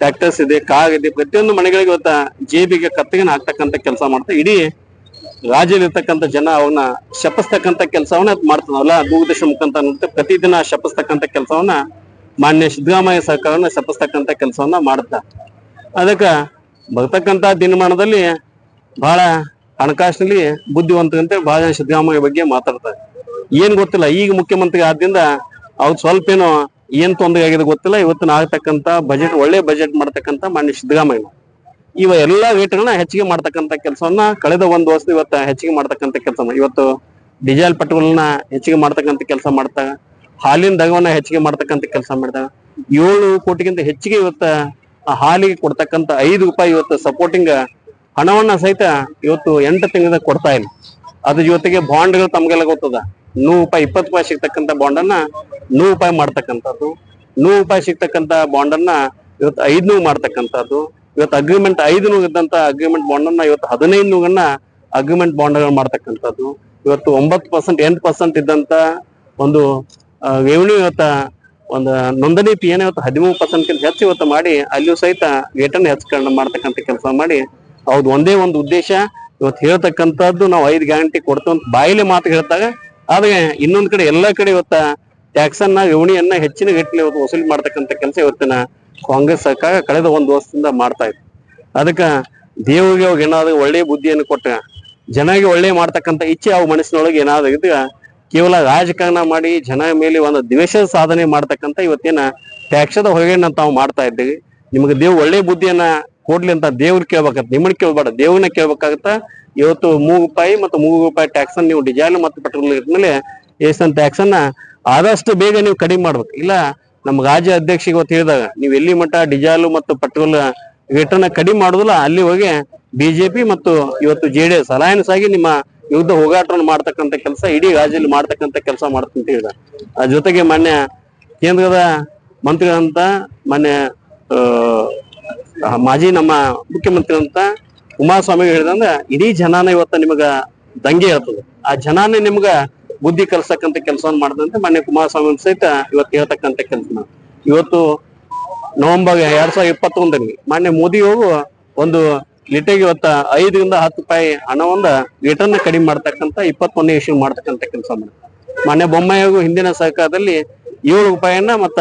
ಟ್ಯಾಕ್ಟರ್ಸ್ ಇದೆ ಕಾರ್ ಇದೆ, ಪ್ರತಿಯೊಂದು ಮನೆಗಳಿಗೆ ಇವತ್ತು ಜೇಬಿಗೆ ಕತ್ತಿಗೆನ ಹಾಕ್ತಕ್ಕಂಥ ಕೆಲಸ ಮಾಡ್ತಾ ಇಡೀ ರಾಜ್ಯದಲ್ಲಿರ್ತಕ್ಕಂಥ ಜನ ಅವನ್ನ ಶಪಿಸ್ತಕ್ಕಂಥ ಕೆಲಸವನ್ನ ಮಾಡ್ತಾನಲ್ಲ ದೂರದರ್ಶನ ಮುಖಾಂತರ ನೋಡ್ತಾ ಪ್ರತಿದಿನ ಶಪಿಸ್ತಕ್ಕಂಥ ಕೆಲಸವನ್ನ ಮಾನ್ಯ ಸಿದ್ದರಾಮಯ್ಯ ಸರ್ಕಾರನ ಶಪಿಸ್ತಕ್ಕಂಥ ಕೆಲಸವನ್ನ ಮಾಡುತ್ತಾ ಅದಕ್ಕ ಬರ್ತಕ್ಕಂಥ ದಿನಮಾನದಲ್ಲಿ ಬಹಳ ಹಣಕಾಸಿನಲ್ಲಿ ಬುದ್ಧಿವಂತರಂತೆ ಬಹಳ ಜನ ಸಿದ್ದರಾಮಯ್ಯ ಬಗ್ಗೆ ಮಾತಾಡ್ತಾರೆ. ಏನ್ ಗೊತ್ತಿಲ್ಲ, ಈಗ ಮುಖ್ಯಮಂತ್ರಿ ಆದ್ರಿಂದ ಅವ್ರು ಸ್ವಲ್ಪ ಏನು ಏನ್ ತೊಂದರೆ ಆಗಿದೆ ಗೊತ್ತಿಲ್ಲ, ಇವತ್ತಿನ ಆಗ್ತಕ್ಕಂಥ ಬಜೆಟ್ ಒಳ್ಳೆ ಬಜೆಟ್ ಮಾಡ್ತಕ್ಕಂಥ ಮಾನ್ಯ ಸಿದ್ದರಾಮಯ್ಯ. ಇವ ಎಲ್ಲಾ ರೇಟ್ಗಳನ್ನ ಹೆಚ್ಚಿಗೆ ಮಾಡ್ತಕ್ಕಂತ ಕೆಲಸವನ್ನ ಕಳೆದ ಒಂದು ವರ್ಷ ಇವತ್ತ ಹೆಚ್ಚಿಗೆ ಮಾಡ್ತಕ್ಕಂತ ಕೆಲಸ ಇವತ್ತು ಡೀಸೆಲ್ ಪೆಟ್ರೋಲ್ನ ಹೆಚ್ಚಿಗೆ ಮಾಡ್ತಕ್ಕಂತ ಕೆಲಸ ಮಾಡ್ತಾ, ಹಾಲಿನ ದಗವನ್ನ ಹೆಚ್ಚಿಗೆ ಮಾಡ್ತಕ್ಕಂತ ಕೆಲಸ ಮಾಡಿದಾಗ ಏಳು ಕೋಟಿಗಿಂತ ಹೆಚ್ಚಿಗೆ ಇವತ್ತ ಹಾಲಿಗೆ ಕೊಡ್ತಕ್ಕಂತ ಐದು ರೂಪಾಯಿ ಇವತ್ತು ಸಪೋರ್ಟಿಂಗ್ ಹಣವನ್ನ ಸಹಿತ ಇವತ್ತು ಎಂಟು ತಿಂಗಳ ಕೊಡ್ತಾ ಇಲ್ಲ. ಅದ್ರ ಜೊತೆಗೆ ಬಾಂಡ್ಗಳು ತಮ್ಗೆಲ್ಲ ಗೊತ್ತದ? ನೂರು ರೂಪಾಯಿ, ಇಪ್ಪತ್ತು ರೂಪಾಯಿ ಸಿಗ್ತಕ್ಕಂಥ ಬಾಂಡನ್ನ ನೂರು ರೂಪಾಯಿ ಮಾಡ್ತಕ್ಕಂಥದ್ದು. ನೂರು ರೂಪಾಯಿ ಸಿಗ್ತಕ್ಕಂಥ ಬಾಂಡನ್ನ ಇವತ್ತು ಐದ್ನೂರು ಮಾಡ್ತಕ್ಕಂಥದ್ದು. ಇವತ್ತು ಅಗ್ರಿಮೆಂಟ್ ಐದು ಇದ್ದಂತ ಅಗ್ರಿಮೆಂಟ್ ಬಾಂಡ್ ಅನ್ನ ಇವತ್ತು ಹದಿನೈದು ನೂರನ್ನ ಅಗ್ರಿಮೆಂಟ್ ಬಾಂಡ್ಗಳು ಮಾಡ್ತಕ್ಕಂಥದ್ದು. ಇವತ್ತು ಒಂಬತ್ತು ಪರ್ಸೆಂಟ್ ಎಂಟು ಪರ್ಸೆಂಟ್ ಇದ್ದಂತ ಒಂದು ರೆವಿನ್ಯೂ ಇವತ್ತ ಒಂದು ನೋಂದಣಿ ಪಿ ಏನ ಇವತ್ತು ಹದಿಮೂರು ಪರ್ಸೆಂಟ್ ಹೆಚ್ಚು ಇವತ್ತು ಮಾಡಿ, ಅಲ್ಲಿಯೂ ಸಹಿತ ರೇಟನ್ನು ಹೆಚ್ಚು ಮಾಡ್ತಕ್ಕಂಥ ಕೆಲಸ ಮಾಡಿ. ಅವ್ರದ್ದು ಒಂದೇ ಒಂದು ಉದ್ದೇಶ, ಇವತ್ತು ಹೇಳ್ತಕ್ಕಂಥದ್ದು ನಾವು ಐದು ಗ್ಯಾರಂಟಿ ಕೊಡ್ತೇವೆ ಅಂತ ಬಾಯಿಲೆ ಮಾತು ಹೇಳ್ತಾಗ ಆದ್ರೆ ಇನ್ನೊಂದ್ ಕಡೆ ಎಲ್ಲಾ ಕಡೆ ಇವತ್ತ ಟ್ಯಾಕ್ಸನ್ನ ಅನ್ನ ರೇವಣಿಯನ್ನ ಹೆಚ್ಚಿನ ಗಟ್ಟಲೆ ಇವತ್ತು ವಸೂಲಿ ಮಾಡ್ತಕ್ಕಂಥ ಕೆಲಸ ಇವತ್ತಿನ ಕಾಂಗ್ರೆಸ್ ಸರ್ಕಾರ ಕಳೆದ ಒಂದು ವರ್ಷದಿಂದ ಮಾಡ್ತಾ ಇದೆ. ಅದಕ್ಕ ದೇವರಿಗೆ ಅವಾಗ ಏನಾದ್ರು ಒಳ್ಳೆ ಬುದ್ಧಿಯನ್ನು ಕೊಟ್ಟ ಜನಗೆ ಒಳ್ಳೆ ಮಾಡ್ತಕ್ಕಂಥ ಇಚ್ಛೆ ಅವು ಮನಸ್ಸಿನೊಳಗೆ ಏನಾದ್ರು ಇದ್ದ ಕೇವಲ ರಾಜಕಾರಣ ಮಾಡಿ ಜನ ಮೇಲೆ ಒಂದು ದ್ವೇಷ ಸಾಧನೆ ಮಾಡ್ತಕ್ಕಂಥ ಇವತ್ತಿನ ಟ್ಯಾಕ್ಸದ ಹೊಗೆಯನ್ನ ತಾವು ಮಾಡ್ತಾ ಇದ್ದೀವಿ ನಿಮಗೆ ದೇವ್ ಒಳ್ಳೆ ಬುದ್ಧಿಯನ್ನ ಕೊಡ್ಲಿ ಅಂತ ದೇವ್ರ ಕೇಳ್ಬೇಕಾಗತ್ತೆ, ನಿಮ್ಮನ್ನ ಕೇಳ್ಬೇಡ, ದೇವ್ರನ್ನ ಕೇಳ್ಬೇಕಾಗತ್ತ? ಇವತ್ತು ಮೂರು ರೂಪಾಯಿ ಮತ್ತು ಮೂರು ರೂಪಾಯಿ ಟ್ಯಾಕ್ಸ್ ನೀವು ಡಿಸೈಲ್ ಮತ್ತು ಪೆಟ್ರೋಲ್ ಮೇಲೆ ಎಷ್ಟನ್ ಟ್ಯಾಕ್ಸ್ ಅನ್ನ ಆದಷ್ಟು ಬೇಗ ನೀವು ಕಡಿಮೆ ಮಾಡ್ಬೇಕು. ಇಲ್ಲ ನಮ್ಮ ರಾಜ್ಯ ಅಧ್ಯಕ್ಷ ಇವತ್ತು ಹೇಳಿದಾಗ, ನೀವು ಎಲ್ಲಿ ಮಟ್ಟ ಡಿಜಾಲ್ ಮತ್ತು ಪೆಟ್ರೋಲ್ ರೇಟನ್ನ ಕಡಿಮೆ ಮಾಡುದಿಲ್ಲ, ಅಲ್ಲಿ ಹೋಗಿ ಬಿಜೆಪಿ ಮತ್ತು ಇವತ್ತು ಜೆ ಡಿ ಎಸ್ ಅಲಯನ್ಸ್ ಆಗಿ ನಿಮ್ಮ ಯುದ್ಧ ಹೋರಾಟವನ್ನು ಮಾಡ್ತಕ್ಕಂಥ ಕೆಲಸ, ಇಡೀ ರಾಜ್ಯದಲ್ಲಿ ಮಾಡ್ತಕ್ಕಂಥ ಕೆಲಸ ಮಾಡ್ತಂತ ಹೇಳಿದ. ಆ ಜೊತೆಗೆ ಮಾನ್ಯ ಕೇಂದ್ರದ ಮಂತ್ರಿಗಳಂತ, ಮಾನ್ಯ ಮಾಜಿ ನಮ್ಮ ಮುಖ್ಯಮಂತ್ರಿ ಅಂತ ಕುಮಾರಸ್ವಾಮಿ ಹೇಳಿದಂದ್ರೆ ಇಡೀ ಜನಾನ ಇವತ್ತ ನಿಮಗ ದಂಗೆ ಹೇಳ್ತದೆ. ಆ ಜನಾನೇ ನಿಮ್ಗ ಬುದ್ಧಿ ಕಲ್ಸಕ್ಕಂತ ಕೆಲಸವನ್ನು ಮಾಡಿದಂತೆ ಮಾನ್ಯ ಕುಮಾರಸ್ವಾಮಿ ಸಹಿತ ಇವತ್ತು ಹೇಳ್ತಕ್ಕಂತ ಕೆಲಸ ಇವತ್ತು ನವೆಂಬರ್ ಎರಡ್ ಸಾವಿರದ ಇಪ್ಪತ್ತೊಂದರಲ್ಲಿ ಮಾನ್ಯ ಮೋದಿಯವರು ಒಂದು ಲೀಟರ್ಗೆ ಇವತ್ತ ಐದರಿಂದ ಹತ್ತು ರೂಪಾಯಿ ಹಣವನ್ನ ಲೀಟರ್ನ ಕಡಿಮೆ ಮಾಡ್ತಕ್ಕಂತ ಇಪ್ಪತ್ತೊಂದನೇ ಇಶ್ಯೂ ಮಾಡ್ತಕ್ಕಂತ ಕೆಲಸ ಮಾನ್ಯ ಬೊಮ್ಮಾಯಿಗೂ ಹಿಂದಿನ ಸರ್ಕಾರದಲ್ಲಿ ಏಳು ರೂಪಾಯಿಯನ್ನ ಮತ್ತ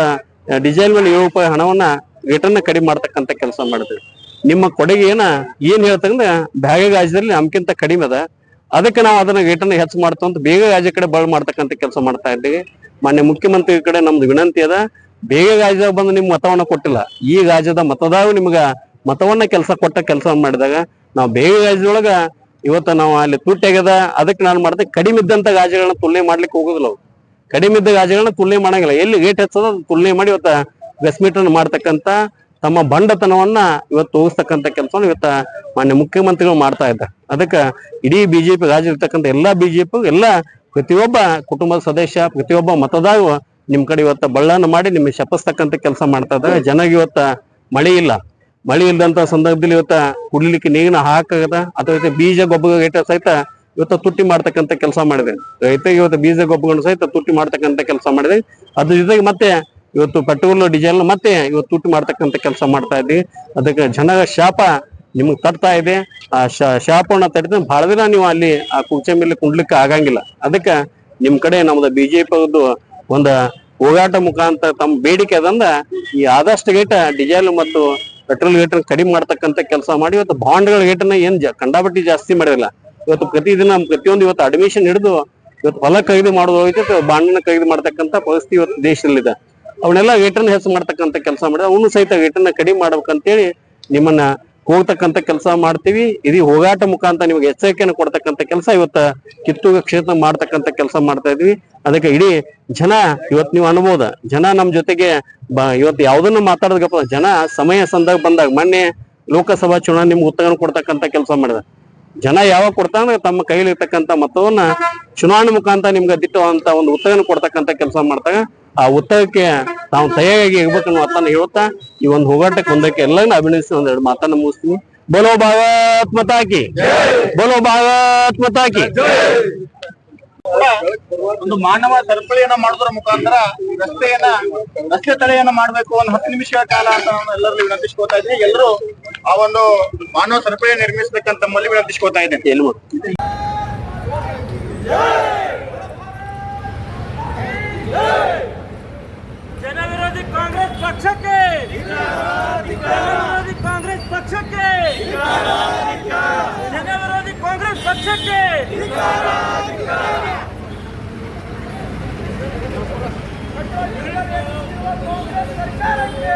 ಡಿಸೇಲ್ ಮೇಲೆ ಏಳು ರೂಪಾಯಿ ಹಣವನ್ನ ರಿಟರ್ನ್ ಕಡಿಮೆ ಮಾಡ್ತಕ್ಕಂಥ ಕೆಲಸ ಮಾಡಿದ್ವಿ ನಿಮ್ಮ ಕೊಡುಗೆ ಏನ ಏನ್ ಹೇಳ್ತಂದ್ರೆ ಬ್ಯಾಗ ರಾಜ್ಯದಲ್ಲಿ ನಮ್ಗಿಂತ ಕಡಿಮೆ ಅದ. ಅದಕ್ಕೆ ನಾವು ಅದನ್ನ ರಿಟರ್ನ್ ಹೆಚ್ಚು ಮಾಡ್ತೇವೆ ಅಂತ ಬೇಗ ರಾಜ್ಯ ಕಡೆ ಬಳ್ ಮಾಡ್ತಕ್ಕಂತ ಕೆಲಸ ಮಾಡ್ತಾ ಇದ್ದೀವಿ. ಮಾನ್ಯ ಮುಖ್ಯಮಂತ್ರಿ ಕಡೆ ನಮ್ದು ವಿನಂತಿ ಅದ, ಬೇಗ ರಾಜ್ಯದಾಗ ಬಂದು ನಿಮ್ ಮತವನ್ನ ಕೊಟ್ಟಿಲ್ಲ. ಈ ರಾಜ್ಯದ ಮತದಾಗ ನಿಮ್ಗ ಮತವನ್ನ ಕೆಲಸ ಕೊಟ್ಟ ಕೆಲಸ ಮಾಡಿದಾಗ ನಾವು ಬೇಗ ರಾಜ್ಯದೊಳಗ ಇವತ್ತ ನಾವು ಅಲ್ಲಿ ತುಟ್ಟಾಗ್ಯದ ಅದಕ್ಕೆ ನಾನು ಮಾಡಿದೆ ಕಡಿಮೆ ಇದ್ದಂತ ಗಾಜಗಳನ್ನ ತುಲನೆ ಮಾಡ್ಲಿಕ್ಕೆ ಹೋಗೋದಿಲ್ಲ ಅವು ಕಡಿಮೆ ಇದ್ದ ಗಾಜಗಳನ್ನ ತುಲನೆ ಮಾಡಂಗಿಲ್ಲ. ಎಲ್ಲಿ ರೇಟ್ ಹೆಚ್ಚದ ತುಲನೆ ಮಾಡಿ ಇವತ್ತ ಪ್ರೆಸ್ ಮಾಡ್ತಕ್ಕಂಥ ಮಾಡ್ತಕ್ಕಂತ ತಮ್ಮ ಬಂಡತನವನ್ನ ಇವತ್ತು ತೋರಿಸ್ತಕ್ಕಂತ ಕೆಲಸವನ್ನು ಇವತ್ತ ಮಾನ್ಯ ಮುಖ್ಯಮಂತ್ರಿಗಳು ಮಾಡ್ತಾ ಇದ್ದಾರೆ. ಅದಕ್ಕೆ ಇಡೀ ಬಿಜೆಪಿ ರಾಜ್ಯ ಇರ್ತಕ್ಕಂಥ ಎಲ್ಲಾ ಬಿಜೆಪಿ ಎಲ್ಲಾ ಪ್ರತಿಯೊಬ್ಬ ಕುಟುಂಬದ ಸದಸ್ಯ, ಪ್ರತಿಯೊಬ್ಬ ಮತದಾರರು ನಿಮ್ ಕಡೆ ಇವತ್ತ ಬಳ್ಳನ ಮಾಡಿ ನಿಮಗೆ ಶಪಿಸ್ತಕ್ಕಂಥ ಕೆಲಸ ಮಾಡ್ತಾ ಇದ್ದಾರೆ. ಜನಗೆ ಇವತ್ತ ಮಳೆ ಇಲ್ಲ. ಮಳೆ ಇಲ್ಲದಂತ ಸಂದರ್ಭದಲ್ಲಿ ಇವತ್ತ ಕುಡಿಲಿಕ್ಕೆ ನೀರಿನ ಹಾಕದ ಅಥವಾ ಬೀಜ ಗೊಬ್ಬರ ರೇಟ ಸಹಿತ ಇವತ್ತು ತುಟ್ಟಿ ಮಾಡ್ತಕ್ಕಂಥ ಕೆಲಸ ಮಾಡಿದೆ. ರೈತರಿಗೆ ಇವತ್ತು ಬೀಜ ಗೊಬ್ಬರಗಳನ್ನು ಸಹಿತ ತುಟ್ಟಿ ಮಾಡ್ತಕ್ಕಂಥ ಕೆಲಸ ಮಾಡಿದೆ. ಅದ್ರ ಜೊತೆಗೆ ಮತ್ತೆ ಇವತ್ತು ಪೆಟ್ರೋಲ್ ಡೀಸೆಲ್ ಮತ್ತೆ ಇವತ್ತು ತುಟ್ಟಿ ಮಾಡ್ತಕ್ಕಂತ ಕೆಲಸ ಮಾಡ್ತಾ ಇದ್ವಿ. ಅದಕ್ಕೆ ಜನರ ಶಾಪ ನಿಮ್ಗೆ ತಡ್ತಾ ಇದೆ. ಆ ಶಾಪವನ್ನ ತಟ್ಟಿದ್ರೆ ಬಹಳ ದಿನ ನೀವು ಅಲ್ಲಿ ಆ ಕುರ್ಚೆ ಮೇಲೆ ಕುಂಡ್ಲಿಕ್ಕೆ ಆಗಂಗಿಲ್ಲ. ಅದಕ್ಕ ನಿಮ್ ಕಡೆ ನಮ್ದು ಬಿಜೆಪಿ ಒಂದ ಹೋಗಾಟ ಮುಖಾಂತರ ತಮ್ಮ ಬೇಡಿಕೆ ಅದಂದ ಈ ಆದಷ್ಟು ಗೇಟ ಡೀಸೆಲ್ ಮತ್ತು ಪೆಟ್ರೋಲ್ ಗೇಟನ್ನ ಕಡಿಮೆ ಮಾಡ್ತಕ್ಕಂತ ಕೆಲಸ ಮಾಡಿ ಇವತ್ತು ಬಾಂಡ್ಗಳ ಗೇಟನ್ನ ಏನ್ ಕಂಡಾಪಟ್ಟಿ ಜಾಸ್ತಿ ಮಾಡಿರಲ್ಲ. ಇವತ್ತು ಪ್ರತಿದಿನ ಪ್ರತಿಯೊಂದು ಇವತ್ತು ಅಡ್ಮಿಷನ್ ಹಿಡಿದು ಇವತ್ತು ಹೊಲ ಖರೀದಿ ಮಾಡೋದು ಹೋಯ್ತು ಬಾಂಡನ್ನ ಖರೀದಿ ಮಾಡ್ತಕ್ಕಂತ ಪರಿಸ್ಥಿತಿ ಇವತ್ತು ದೇಶದಲ್ಲಿದೆ. ಅವನ್ನೆಲ್ಲ ವೇಟನ್ನು ಹೆಚ್ಚು ಮಾಡ್ತಕ್ಕಂತ ಕೆಲಸ ಮಾಡಿದ್ರೆ ಅವನು ಸಹಿತ ವೇಟನ್ನ ಕಡಿಮೆ ಮಾಡ್ಬೇಕಂತೇಳಿ ನಿಮ್ಮನ್ನ ಹೋಗ್ತಕ್ಕಂತ ಕೆಲಸ ಮಾಡ್ತೀವಿ. ಇದೀ ಹೋಗಾಟ ಮುಖಾಂತರ ನಿಮಗೆ ಎಚ್ಚರಿಕೆಯನ್ನು ಕೊಡ್ತಕ್ಕಂತ ಕೆಲಸ ಇವತ್ತ ಕಿತ್ತೂರು ಕ್ಷೇತ್ರ ಮಾಡ್ತಕ್ಕಂತ ಕೆಲಸ ಮಾಡ್ತಾ ಇದ್ವಿ. ಅದಕ್ಕೆ ಇಡೀ ಜನ ಇವತ್ ನೀವು ಅನ್ಬೋದ, ಜನ ನಮ್ಮ ಜೊತೆಗೆ ಬ, ಇವತ್ತು ಯಾವ್ದನ್ನ ಮಾತಾಡೋದಕ್ಕಪ್ಪ ಜನ ಸಮಯ ಸಂದರ್ಭ ಬಂದಾಗ, ಮೊನ್ನೆ ಲೋಕಸಭಾ ಚುನಾವಣೆ ನಿಮ್ಗೆ ಉತ್ತರ ಕೊಡ್ತಕ್ಕಂತ ಕೆಲಸ ಮಾಡಿದ. ಜನ ಯಾವಾಗ ಕೊಡ್ತಾನ ತಮ್ಮ ಕೈಲಿ ಇರ್ತಕ್ಕಂತ ಮತವನ್ನ ಚುನಾವಣೆ ಮುಖಾಂತರ ನಿಮ್ಗೆ ದಿಟ್ಟುವಂತ ಒಂದು ಉತ್ತರವನ್ನು ಕೊಡ್ತಕ್ಕಂತ ಕೆಲಸ ಮಾಡ್ತಾಗ ಆ ಉತ್ತರಕ್ಕೆ ತಾವು ತಯಾರಾಗಿ ಇರ್ಬೇಕು ಅನ್ನೋ ಮಾತನ್ನ ಹೇಳ್ತಾ ಈ ಒಂದು ಹೋಗಾಟಕ್ಕೆ ಒಂದಕ್ಕೆ ಎಲ್ಲರನ್ನ ಅಭಿನಯಿಸಿ ಒಂದೆರಡು ಮಾತನ್ನ ಮುಗಿಸ್ತೀನಿ. ಬೋಲೋ ಭಾರತ್ ಮತಾಕಿ. ಬೋಲೋ ಭಾರತ್ ಮತಾಕಿ. ಒಂದು ಮಾನವ ಸರಪಳಿಯನ್ನ ಮಾಡೋದ್ರ ಮುಖಾಂತರ ರಸ್ತೆಯನ್ನ ರಸ್ತೆ ತಡೆಯನ್ನ ಮಾಡ್ಬೇಕು. ಒಂದು ಹತ್ತು ನಿಮಿಷಗಳ ಕಾಲ ಅಂತ ನಾನು ಎಲ್ಲರಲ್ಲಿ ವಿನಂತಿಸ್ಕೋತಾ ಇದ್ದೀನಿ. ಎಲ್ಲರೂ ಆ ಒಂದು ಮಾನವ ಸರಪಳಿಯನ್ನು ನಿರ್ಮಿಸಬೇಕಂತ ತಮ್ಮಲ್ಲಿ ವಿನಂತಿಸ್ಕೋತಾ ಇದ್ದೇನೆ. ಎಲ್ಲರೂ ಜನವಿರೋಧಿ ಕಾಂಗ್ರೆಸ್ ಪಕ್ಷಕ್ಕೆ! ಜನವಿರೋಧಿ ಕಾಂಗ್ರೆಸ್ ಪಕ್ಷಕ್ಕೆ! ಜನವಿರೋಧಿ ಪಕ್ಷಕ್ಕೆ ಕಾಂಗ್ರೆಸ್ ಸರ್ಕಾರಕ್ಕೆ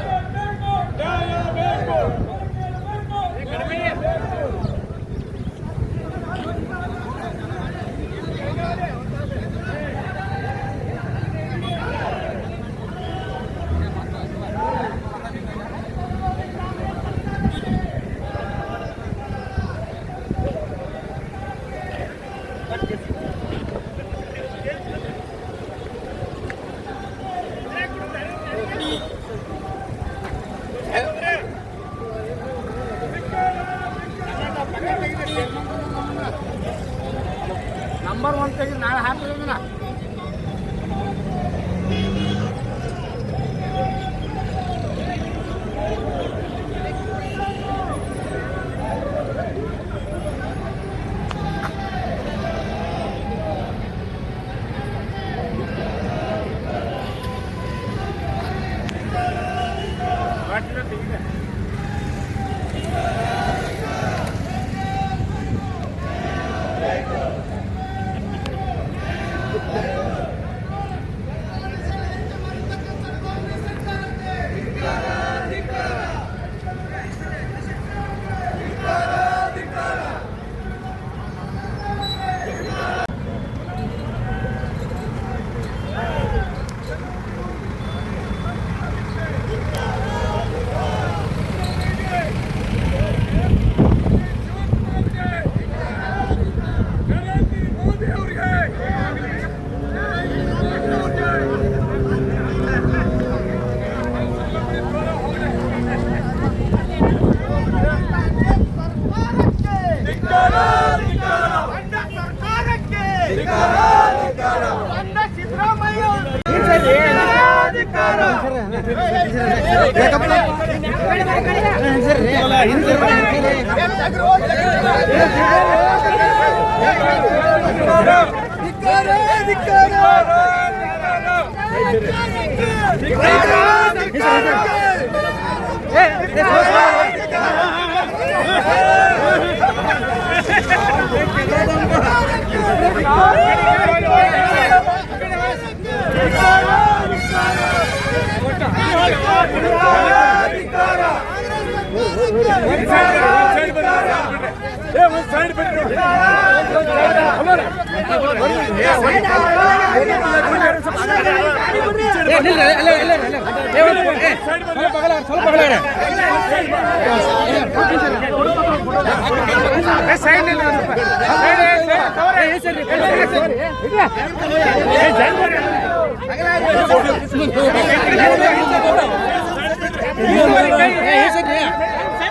Victoria! ಕಾಂಗ್ರೆಸ್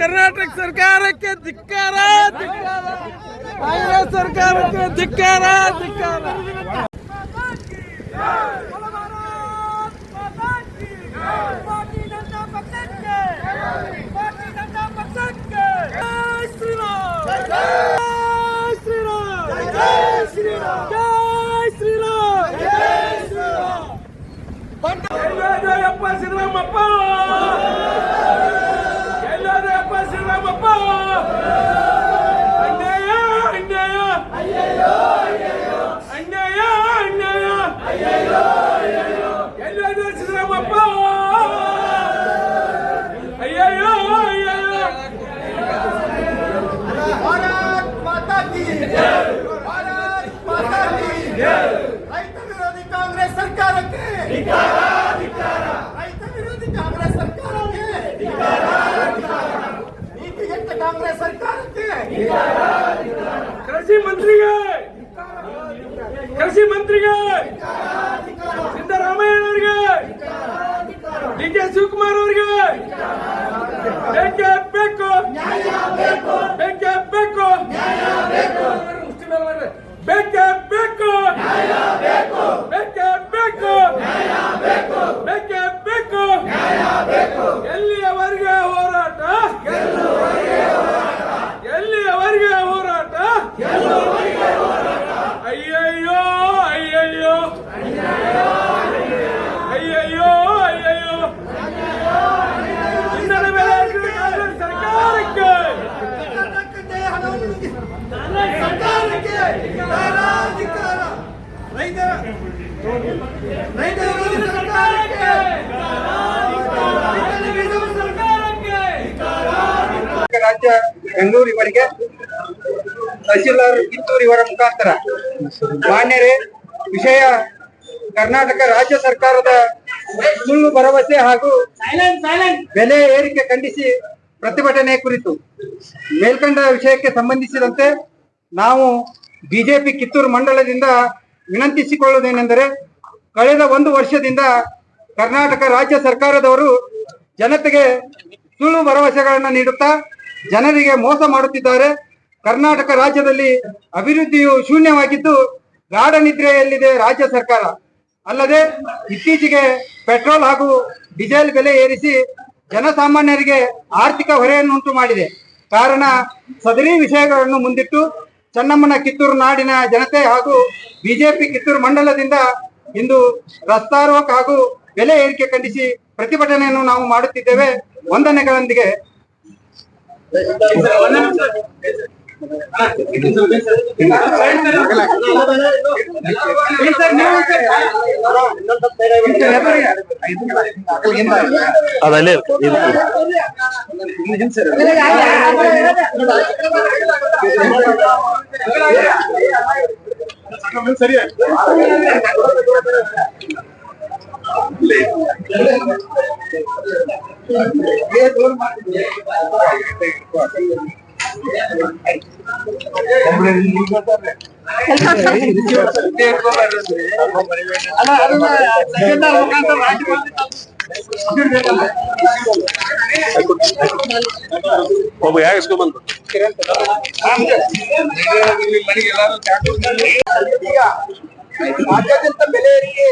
ಕರ್ನಾಟಕ ಸರ್ಕಾರಕ್ಕೆ ಧಿಕ್ಕಾರ ಕಾಂಗ್ರೆಸ್ ಸರ್ಕಾರಕ್ಕೆ ಧಿಕ್ಕಾರ ಧಿಕ್ಕಾರ. ಎಲ್ಲದಪ್ಪ ಶ್ರೀರಾಮಪ್ಪ ಎಲ್ಲದಪ್ಪ ಶ್ರೀರಾಮಪ್ಪ ಅನ್ಯಾಯ ಅನ್ಯಾಯ ಅನ್ಯಾಯ ಅನ್ಯಾಯ ಎಲ್ಲದ ಶ್ರೀರಾಮಪ್ಪ ಅಯ್ಯಯ್ಯೋ ಅಯ್ಯಯ್ಯೋ ರೈತ ವಿರೋಧಿ ಕಾಂಗ್ರೆಸ್ ಸರ್ಕಾರಕ್ಕೆ ಕೃಷಿ ಮಂತ್ರಿಗೆ ಕೃಷಿ ಮಂತ್ರಿಗೆ ಸಿದ್ದರಾಮಯ್ಯನವರಿಗೆ ಡಿ ಕೆ ಶಿವಕುಮಾರ್ ಅವರಿಗೆ. ರಾಜ್ಯ ಬೆಂಗಳೂರು ಇವರಿಗೆ ತಹಶೀಲ್ದಾರ್ ಕಿತ್ತೂರು ಇವರ ಮುಖಾಂತರ. ಮಾನ್ಯರೇ ವಿಷಯ ಕರ್ನಾಟಕ ರಾಜ್ಯ ಸರ್ಕಾರದ ಸುಳ್ಳು ಭರವಸೆ ಹಾಗೂ ಬೆಲೆ ಏರಿಕೆ ಖಂಡಿಸಿ ಪ್ರತಿಭಟನೆ ಕುರಿತು. ಮೇಲ್ಕಂಡ ವಿಷಯಕ್ಕೆ ಸಂಬಂಧಿಸಿದಂತೆ ನಾವು ಬಿಜೆಪಿ ಕಿತ್ತೂರು ಮಂಡಲದಿಂದ ವಿನಂತಿಸಿಕೊಳ್ಳುವುದೇನೆಂದರೆ ಕಳೆದ ಒಂದು ವರ್ಷದಿಂದ ಕರ್ನಾಟಕ ರಾಜ್ಯ ಸರ್ಕಾರದವರು ಜನತೆಗೆ ಸುಳ್ಳು ಭರವಸೆಗಳನ್ನು ನೀಡುತ್ತಾ ಜನರಿಗೆ ಮೋಸ ಮಾಡುತ್ತಿದ್ದಾರೆ. ಕರ್ನಾಟಕ ರಾಜ್ಯದಲ್ಲಿ ಅಭಿವೃದ್ಧಿಯು ಶೂನ್ಯವಾಗಿದ್ದು ಗಾಢನಿದ್ರೆಯಲ್ಲಿದೆ ರಾಜ್ಯ ಸರ್ಕಾರ. ಅಲ್ಲದೆ, ಇತ್ತೀಚೆಗೆ ಪೆಟ್ರೋಲ್ ಹಾಗೂ ಡೀಸೆಲ್ ಬೆಲೆ ಏರಿಸಿ ಜನಸಾಮಾನ್ಯರಿಗೆ ಆರ್ಥಿಕ ಹೊರೆಯನ್ನುಂಟು ಮಾಡಿದೆ. ಕಾರಣ, ಸದರಿ ವಿಷಯಗಳನ್ನು ಮುಂದಿಟ್ಟು ಚೆನ್ನಮ್ಮನ ಕಿತ್ತೂರು ನಾಡಿನ ಜನತೆ ಹಾಗೂ ಬಿಜೆಪಿ ಕಿತ್ತೂರು ಮಂಡಲದಿಂದ ಇಂದು ರಸ್ತಾರೋಕ್ ಹಾಗೂ ಬೆಲೆ ಏರಿಕೆ ಖಂಡಿಸಿ ಪ್ರತಿಭಟನೆಯನ್ನು ನಾವು ಮಾಡುತ್ತಿದ್ದೇವೆ. ವಂದನೆಗಳೊಂದಿಗೆ ಅದಲ್ಲೇ ಇದು ಸರಿ ಒಬ್ಬ ಯಾಕೆ ಇಸ್ಕೊಂಡ್ ಬಂದು ಈಗ ರಾಜ್ಯಾದ್ಯಂತ ಬೆಲೆ ಏರಿಕೆ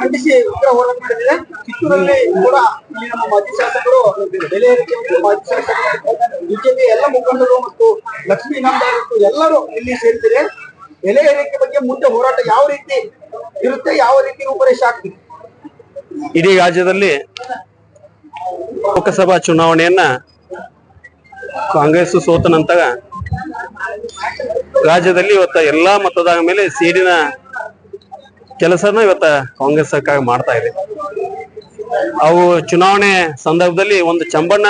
ಖಂಡಿಸಿ ಉಗ್ರ ಹೋರಾಟ ನಡೆದಿದೆ. ಕಿತ್ತೂರಲ್ಲಿ ಕೂಡ ಇಲ್ಲಿ ನಮ್ಮ ಮಾಜಿ ಶಾಸಕರು ಬೆಲೆ ಏರಿಕೆ ಮಾಜಿ ಶಾಸಕರು ಬಿಜೆಪಿ ಎಲ್ಲ ಮುಖಂಡರು ಮತ್ತು ಲಕ್ಷ್ಮೀ ಇನಾಮದಾರ್ ಮತ್ತು ಎಲ್ಲರೂ ಇಲ್ಲಿ ಸೇರಿದರೆ ಬೆಲೆ ಏರಿಕೆ ಬಗ್ಗೆ ಮುಂದೆ ಹೋರಾಟ ಯಾವ ರೀತಿ ಇರುತ್ತೆ, ಯಾವ ರೀತಿ ರೂಪರೇಷೆ ಆಗ್ತದೆ? ಇಡೀ ರಾಜ್ಯದಲ್ಲಿ ಲೋಕಸಭಾ ಚುನಾವಣೆಯನ್ನ ಕಾಂಗ್ರೆಸ್ ಸೋತ ನಂತರ ರಾಜ್ಯದಲ್ಲಿ ಇವತ್ತ ಎಲ್ಲಾ ಮತದಾನ ಮೇಲೆ ಸೀಡಿನ ಕೆಲಸನ ಇವತ್ತ ಕಾಂಗ್ರೆಸ್ ಸರ್ಕಾರ ಮಾಡ್ತಾ ಇದೆ. ಅವು ಚುನಾವಣೆ ಸಂದರ್ಭದಲ್ಲಿ ಒಂದು ಚಂಬಣ್ಣ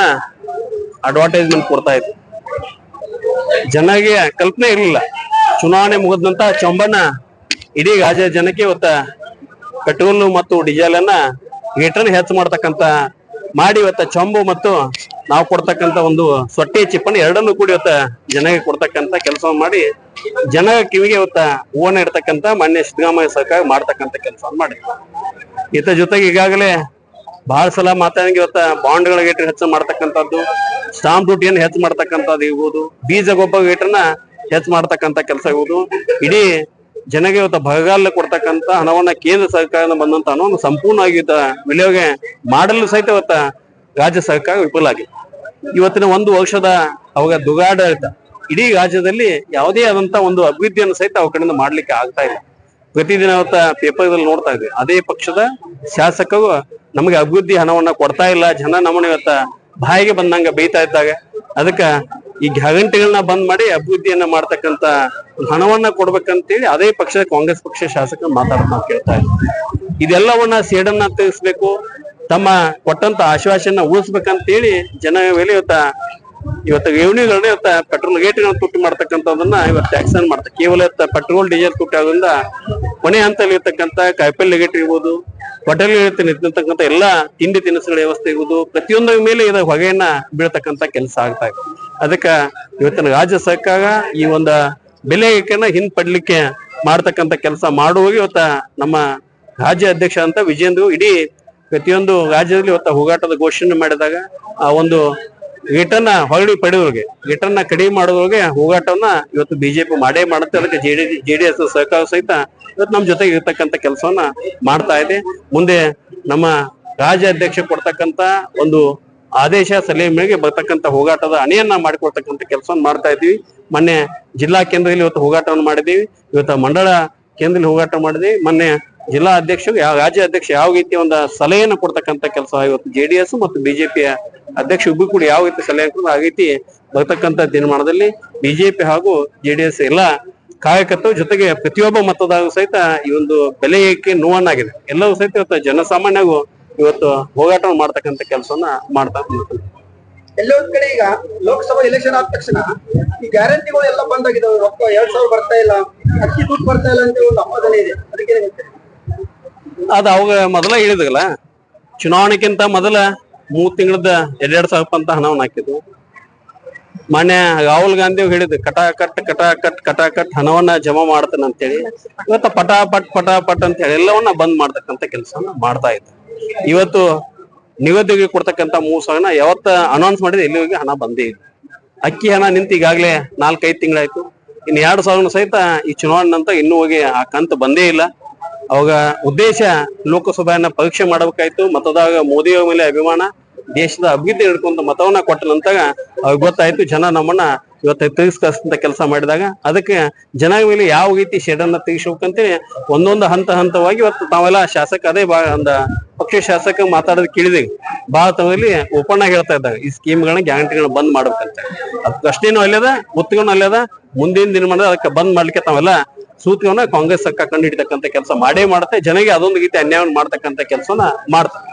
ಅಡ್ವರ್ಟೈಸ್ಮೆಂಟ್ ಕೊಡ್ತಾ ಇತ್ತು ಜನಗೆ ಕಲ್ಪನೆ ಇರಲಿಲ್ಲ. ಚುನಾವಣೆ ಮುಗಿದ ನಂತರ ಚಂಬನ್ನ ಇಡೀ ರಾಜ್ಯದ ಜನಕ್ಕೆ ಇವತ್ತ ಪೆಟ್ರೋಲ್ ಮತ್ತು ಡೀಸೆಲ್ ಅನ್ನ ಲೀಟರ್ ಹೆಚ್ಚು ಮಾಡ್ತಕ್ಕಂತ ಮಾಡಿ ಇವತ್ತ ಚಂಬು ಮತ್ತು ನಾವು ಕೊಡ್ತಕ್ಕಂತ ಒಂದು ಸೊಟ್ಟೆ ಚಿಪ್ಪನ್ನು ಎರಡನ್ನು ಕೂಡಿ ಇವತ್ತ ಜನರಿಗೆ ಕೊಡ್ತಕ್ಕಂತ ಕೆಲಸ ಮಾಡಿ ಜನ ಕಿವಿಗೆ ಇವತ್ತ ಹೂವನ್ನ ಇಡ್ತಕ್ಕಂತ ಮಾನ್ಯ ಸಿದ್ದರಾಮಯ್ಯ ಸರ್ಕಾರ ಮಾಡ್ತಕ್ಕಂತ ಕೆಲಸ ಮಾಡಿ ಇತರ ಜೊತೆಗೆ ಈಗಾಗಲೇ ಬಹಳ ಸಲ ಮಾತಾಡಂಗೆ ಇವತ್ತ ಬಾಂಡ್ಗಳ ರೇಟ್ ಹೆಚ್ಚು ಮಾಡ್ತಕ್ಕಂಥದ್ದು, ಸ್ಟಾಂಪ್ ಡ್ಯೂಟಿಯನ್ನು ಹೆಚ್ಚು ಮಾಡ್ತಕ್ಕಂಥದ್ದು ಇರ್ಬೋದು ಬೀಜ ಗೊಬ್ಬರ ರೇಟನ್ನ ಹೆಚ್ಚು ಮಾಡ್ತಕ್ಕಂಥ ಕೆಲಸ ಇರ್ಬೋದು. ಇಡೀ ಜನಗೆ ಇವತ್ತು ಬರಗಾಲ ಕೊಡ್ತಕ್ಕಂತ ಹಣವನ್ನ ಕೇಂದ್ರ ಸರ್ಕಾರದಿಂದ ಬಂದಂತ ಹಣವನ್ನು ಸಂಪೂರ್ಣವಾಗಿ ವಿನಿಯೋಗ ಮಾಡಲು ಸಹಿತ ಇವತ್ತ ರಾಜ್ಯ ಸರ್ಕಾರ ವಿಫಲ ಆಗಿದೆ ಇವತ್ತಿನ ಒಂದು ವರ್ಷದ ಅವಾಗ ದುಗಾಡಳಿತ ಇಡೀ ರಾಜ್ಯದಲ್ಲಿ ಯಾವುದೇ ಆದಂತ ಒಂದು ಅಭಿವೃದ್ಧಿಯನ್ನು ಸಹಿತ ಅವ್ರ ಕಡೆಯಿಂದ ಮಾಡ್ಲಿಕ್ಕೆ ಆಗ್ತಾ ಇಲ್ಲ. ಪ್ರತಿದಿನ ಅವತ್ತ ಪೇಪರ್ದಲ್ಲಿ ನೋಡ್ತಾ ಇದ್ವಿ. ಅದೇ ಪಕ್ಷದ ಶಾಸಕರು ನಮಗೆ ಅಭಿವೃದ್ಧಿ ಹಣವನ್ನ ಕೊಡ್ತಾ ಇಲ್ಲ. ಜನ ನಮ್ಮನ್ನ ಇವತ್ತ ಬಾಯಿಗೆ ಬಂದಂಗ ಬೈತಾ ಇದ್ದಾಗ ಅದಕ್ಕ ಈ ಗ್ಯಾರಂಟಿಗಳನ್ನ ಬಂದ್ ಮಾಡಿ ಅಭಿವೃದ್ಧಿಯನ್ನ ಮಾಡ್ತಕ್ಕಂತ ಹಣವನ್ನ ಕೊಡ್ಬೇಕಂತೇಳಿ ಅದೇ ಪಕ್ಷದ ಕಾಂಗ್ರೆಸ್ ಪಕ್ಷ ಶಾಸಕರು ಮಾತಾಡೋದು ಕೇಳ್ತಾ ಇದ್ದಾರೆ ಇದೆಲ್ಲವನ್ನ ಸೇಡನ್ನ ತಿಳಿಸ್ಬೇಕು. ತಮ್ಮ ಕೊಟ್ಟಂತ ಆಶ್ವಾಸನ ಉಳಿಸ್ಬೇಕಂತೇಳಿ ಜನ ಮೇಲೆ ಇವತ್ತ ಇವತ್ತು ರೆವಿನ್ಯೂಗಳನ್ನ ಇವತ್ತ ಪೆಟ್ರೋಲ್ ರೇಟ್ಗಳನ್ನ ತುಟ್ಟಿ ಮಾಡ್ತಕ್ಕಂಥದನ್ನ ಇವತ್ತು ಟ್ಯಾಕ್ಸ್ ಅನ್ನು ಮಾಡ್ತಾರೆ ಕೇವಲ ಇವತ್ತ ಪೆಟ್ರೋಲ್ ಡೀಸೆಲ್ ತುಟ್ಟಿ ಆಗೋದ್ರಿಂದ ಕೊನೆ ಹಂತದಲ್ಲಿ ಇರ್ತಕ್ಕಂಥ ಕಾಯಿಪಲ್ಯ ಗೇಟ್ ಇರ್ಬೋದು ಹೋಟೆಲ್ ನಿಂತಕ್ಕಂಥ ಎಲ್ಲ ತಿಂಡಿ ತಿನಿಸುಗಳ ವ್ಯವಸ್ಥೆ ಇರ್ಬೋದು, ಪ್ರತಿಯೊಂದರ ಮೇಲೆ ಇದರ ಹೊಗೆಯನ್ನ ಬೀಳ್ತಕ್ಕಂಥ ಕೆಲಸ ಆಗ್ತಾ ಇದೆ. ಅದಕ್ಕ ಇವತ್ತಿನ ರಾಜ್ಯ ಸರ್ಕಾರ ಈ ಒಂದು ಬೆಲೆ ಏಕೆನ ಹಿಂಪಡ್ಲಿಕ್ಕೆ ಮಾಡ್ತಕ್ಕಂಥ ಕೆಲಸ ಮಾಡುವಾಗ ಇವತ್ತ ನಮ್ಮ ರಾಜ್ಯ ಅಧ್ಯಕ್ಷ ಅಂತ ವಿಜೇಂದ್ರ ಇಡೀ ಪ್ರತಿಯೊಂದು ರಾಜ್ಯದಲ್ಲಿ ಇವತ್ತು ಹೋಗಾಟದ ಘೋಷಣೆ ಮಾಡಿದಾಗ, ಆ ಒಂದು ಗಿಟನ್ನ ಹೊರಳಿ ಪಡೆಯೋರಿಗೆ ಗಿಟನ್ನ ಕಡಿಮೆ ಮಾಡೋದ್ರೊಳಗೆ ಹೋಗಾಟವನ್ನ ಇವತ್ತು ಬಿಜೆಪಿ ಮಾಡೇ ಮಾಡುತ್ತೆ. ಅದಕ್ಕೆ J D J D S ಸಹಕಾರ ಸಹಿತ ಇವತ್ತು ನಮ್ಮ ಜೊತೆಗೆ ಇರ್ತಕ್ಕಂಥ ಕೆಲಸವನ್ನ ಮಾಡ್ತಾ ಇದೆ. ಮುಂದೆ ನಮ್ಮ ರಾಜ್ಯ ಅಧ್ಯಕ್ಷ ಕೊಡ್ತಕ್ಕಂತ ಒಂದು ಆದೇಶ ಸಲಹೆ ಮೇರೆಗೆ ಬರ್ತಕ್ಕಂತ ಹೋಗಾಟದ ಅಣಿಯನ್ನ ಮಾಡಿಕೊಡ್ತಕ್ಕಂಥ ಕೆಲಸವನ್ನು ಮಾಡ್ತಾ ಇದ್ದೀವಿ. ಮೊನ್ನೆ ಜಿಲ್ಲಾ ಕೇಂದ್ರದಲ್ಲಿ ಇವತ್ತು ಹೋಗಾಟವನ್ನು ಮಾಡಿದ್ದೀವಿ. ಇವತ್ತು ಮಂಡಳ ಕೇಂದ್ರದಲ್ಲಿ ಹೋರಾಟ ಮಾಡಿದ್ವಿ ಮೊನ್ನೆ ಜಿಲ್ಲಾ ಅಧ್ಯಕ್ಷರು ಯಾವ ರಾಜ್ಯ ಅಧ್ಯಕ್ಷ ಯಾವ ರೀತಿ ಒಂದು ಸಲಹೆಯನ್ನು ಕೊಡ್ತಕ್ಕಂಥ ಕೆಲಸ ಇವತ್ತು ಜೆಡಿಎಸ್ ಮತ್ತು ಬಿಜೆಪಿಯ ಅಧ್ಯಕ್ಷ ಇಬ್ಬರು ಕೂಡ ಯಾವ ರೀತಿ ಸಲಹೆ ಕೊಡೋದು ಆ ರೀತಿ ಬರ್ತಕ್ಕಂಥ ದಿನಮಾನದಲ್ಲಿ ಬಿಜೆಪಿ ಹಾಗೂ ಜೆಡಿಎಸ್ ಎಲ್ಲ ಕಾರ್ಯಕರ್ತರು ಜೊತೆಗೆ ಪ್ರತಿಯೊಬ್ಬ ಮತದಾರರು ಸಹಿತ ಈ ಒಂದು ಬೆಲೆ ಏಕೆ ನೋವನ್ನಾಗಿದೆ ಎಲ್ಲವೂ ಸಹಿತ ಇವತ್ತು ಜನಸಾಮಾನ್ಯಗೂ ಇವತ್ತು ಹೋರಾಟವನ್ನು ಮಾಡ್ತಕ್ಕಂಥ ಕೆಲಸವನ್ನ ಮಾಡ್ತಾ. ಎಲ್ಲೋ ಕಡೆ ಈಗ ಲೋಕಸಭಾ ಎಲೆಕ್ಷನ್ ಆದ ತಕ್ಷಣ ಈ ಗ್ಯಾರಂಟಿಗಳು ಎಲ್ಲ ಬಂದಾಗಿದ್ದಾವೆ ರೊಕ್ಕ ಎರಡ್ ಸಾವಿರ ಬರ್ತಾ ಇಲ್ಲ, ಅಕ್ಕಿ ದುಡ್ಡು ಬರ್ತಾ ಇಲ್ಲ ಅಂತ ಒಂದು ಅಪಾದನೆ ಇದೆ. ಅದಕ್ಕೆ ಅದ ಅವಾಗ ಮೊದಲ ಹೇಳಿದಲ್ಲ ಚುನಾವಣೆಗಿಂತ ಮೊದಲ ಮೂರ್ ತಿಂಗಳದ ಎರಡೆರಡು ಸಾವಿರ ಅಂತ ಹಣವನ್ನು ಹಾಕಿದ್ವು. ಮಾನ್ಯ ರಾಹುಲ್ ಗಾಂಧಿ ಹೇಳಿದ್ರು ಕಟ ಕಟ್ ಕಟ ಕಟ್ ಕಟ ಕಟ್ ಹಣವನ್ನ ಜಮಾ ಮಾಡ್ತಾನೆ ಅಂತೇಳಿ. ಇವತ್ತ ಪಟಾಪಟ್ ಪಟಾಪಟ್ ಪಟ ಪಟ್ ಅಂತ ಹೇಳಿ ಎಲ್ಲವನ್ನ ಬಂದ್ ಮಾಡ್ತಕ್ಕಂತ ಕೆಲಸವನ್ನ ಮಾಡ್ತಾ ಇದ್ದ. ಇವತ್ತು ನಿರುದ್ಯೋಗಿ ಕೊಡ್ತಕ್ಕಂತ ಮೂರ್ ಸಾವಿರ ಯಾವತ್ತ ಅನೌನ್ಸ್ ಮಾಡಿದ್ರೆ ಎಲ್ಲಿವರೆಗೆ ಹಣ ಬಂದೇ ಇದೆ ಅಕ್ಕಿ ಹಣ ನಿಂತು ಈಗಾಗಲೇ ನಾಲ್ಕೈದು ತಿಂಗಳಾಯ್ತು. ಇನ್ನು ಎರಡು ಸಾವಿರ ಸಹಿತ ಈ ಚುನಾವಣೆ ನಂತರ ಇನ್ನೂ ಹೋಗಿ ಆ ಕಂತು ಬಂದೇ ಇಲ್ಲ. ಅವಾಗ ಉದ್ದೇಶ ಲೋಕಸಭೆಯನ್ನ ಪರೀಕ್ಷೆ ಮಾಡಬೇಕಾಯ್ತು. ಮತದಾಗ ಮೋದಿ ಮೇಲೆ ಅಭಿಮಾನ ದೇಶದ ಅಭಿವೃದ್ಧಿ ಹಿಡ್ಕೊಂಡು ಮತವನ್ನ ಕೊಟ್ಟ ನಂತರ ಅವ್ರಿಗೆ ಗೊತ್ತಾಯ್ತು ಜನ ನಮ್ಮನ್ನ ಇವತ್ತು ತಿರ್ಗಿಸ್ಕಂತ ಕೆಲಸ ಮಾಡಿದಾಗ ಅದಕ್ಕೆ ಜನ ಮೇಲೆ ಯಾವ ರೀತಿ ಶೆಡನ್ನ ತೆಗಿಸ್ಬೇಕಂತೇಳಿ ಒಂದೊಂದು ಹಂತ ಹಂತವಾಗಿ ಇವತ್ತು ತಾವೆಲ್ಲ ಶಾಸಕ, ಅದೇ ಬಾ ಒಂದ ಪಕ್ಷ ಶಾಸಕ ಮಾತಾಡೋದು ಕೇಳಿದೆ ತವಲ್ಲಿ ಓಪನ್ ಆಗಿ ಹೇಳ್ತಾ ಇದ್ದಾರೆ. ಈ ಸ್ಕೀಮ್ಗಳನ್ನ ಗ್ಯಾರಂಟಿಗಳನ್ನ ಬಂದ್ ಮಾಡ್ಬೇಕಂತ. ಅಷ್ಟೇನು ಅಲ್ಲದ ಮುತ್ತುಗಳನ್ನ ಅಲ್ಲದ ಮುಂದಿನ ದಿನಮಾನ ಅದಕ್ಕೆ ಬಂದ್ ಮಾಡ್ಲಿಕ್ಕೆ ತಾವೆಲ್ಲ ಸೂತ್ರವನ್ನ ಕಾಂಗ್ರೆಸ್ ಕಂಡು ಹಿಡಿತಕ್ಕಂಥ ಕೆಲಸ ಮಾಡೇ ಮಾಡುತ್ತೆ. ಜನಗೆ ಅದೊಂದು ರೀತಿ ಅನ್ಯಾಯ ಮಾಡ್ತಕ್ಕಂಥ ಕೆಲಸನ ಮಾಡ್ತಾರೆ.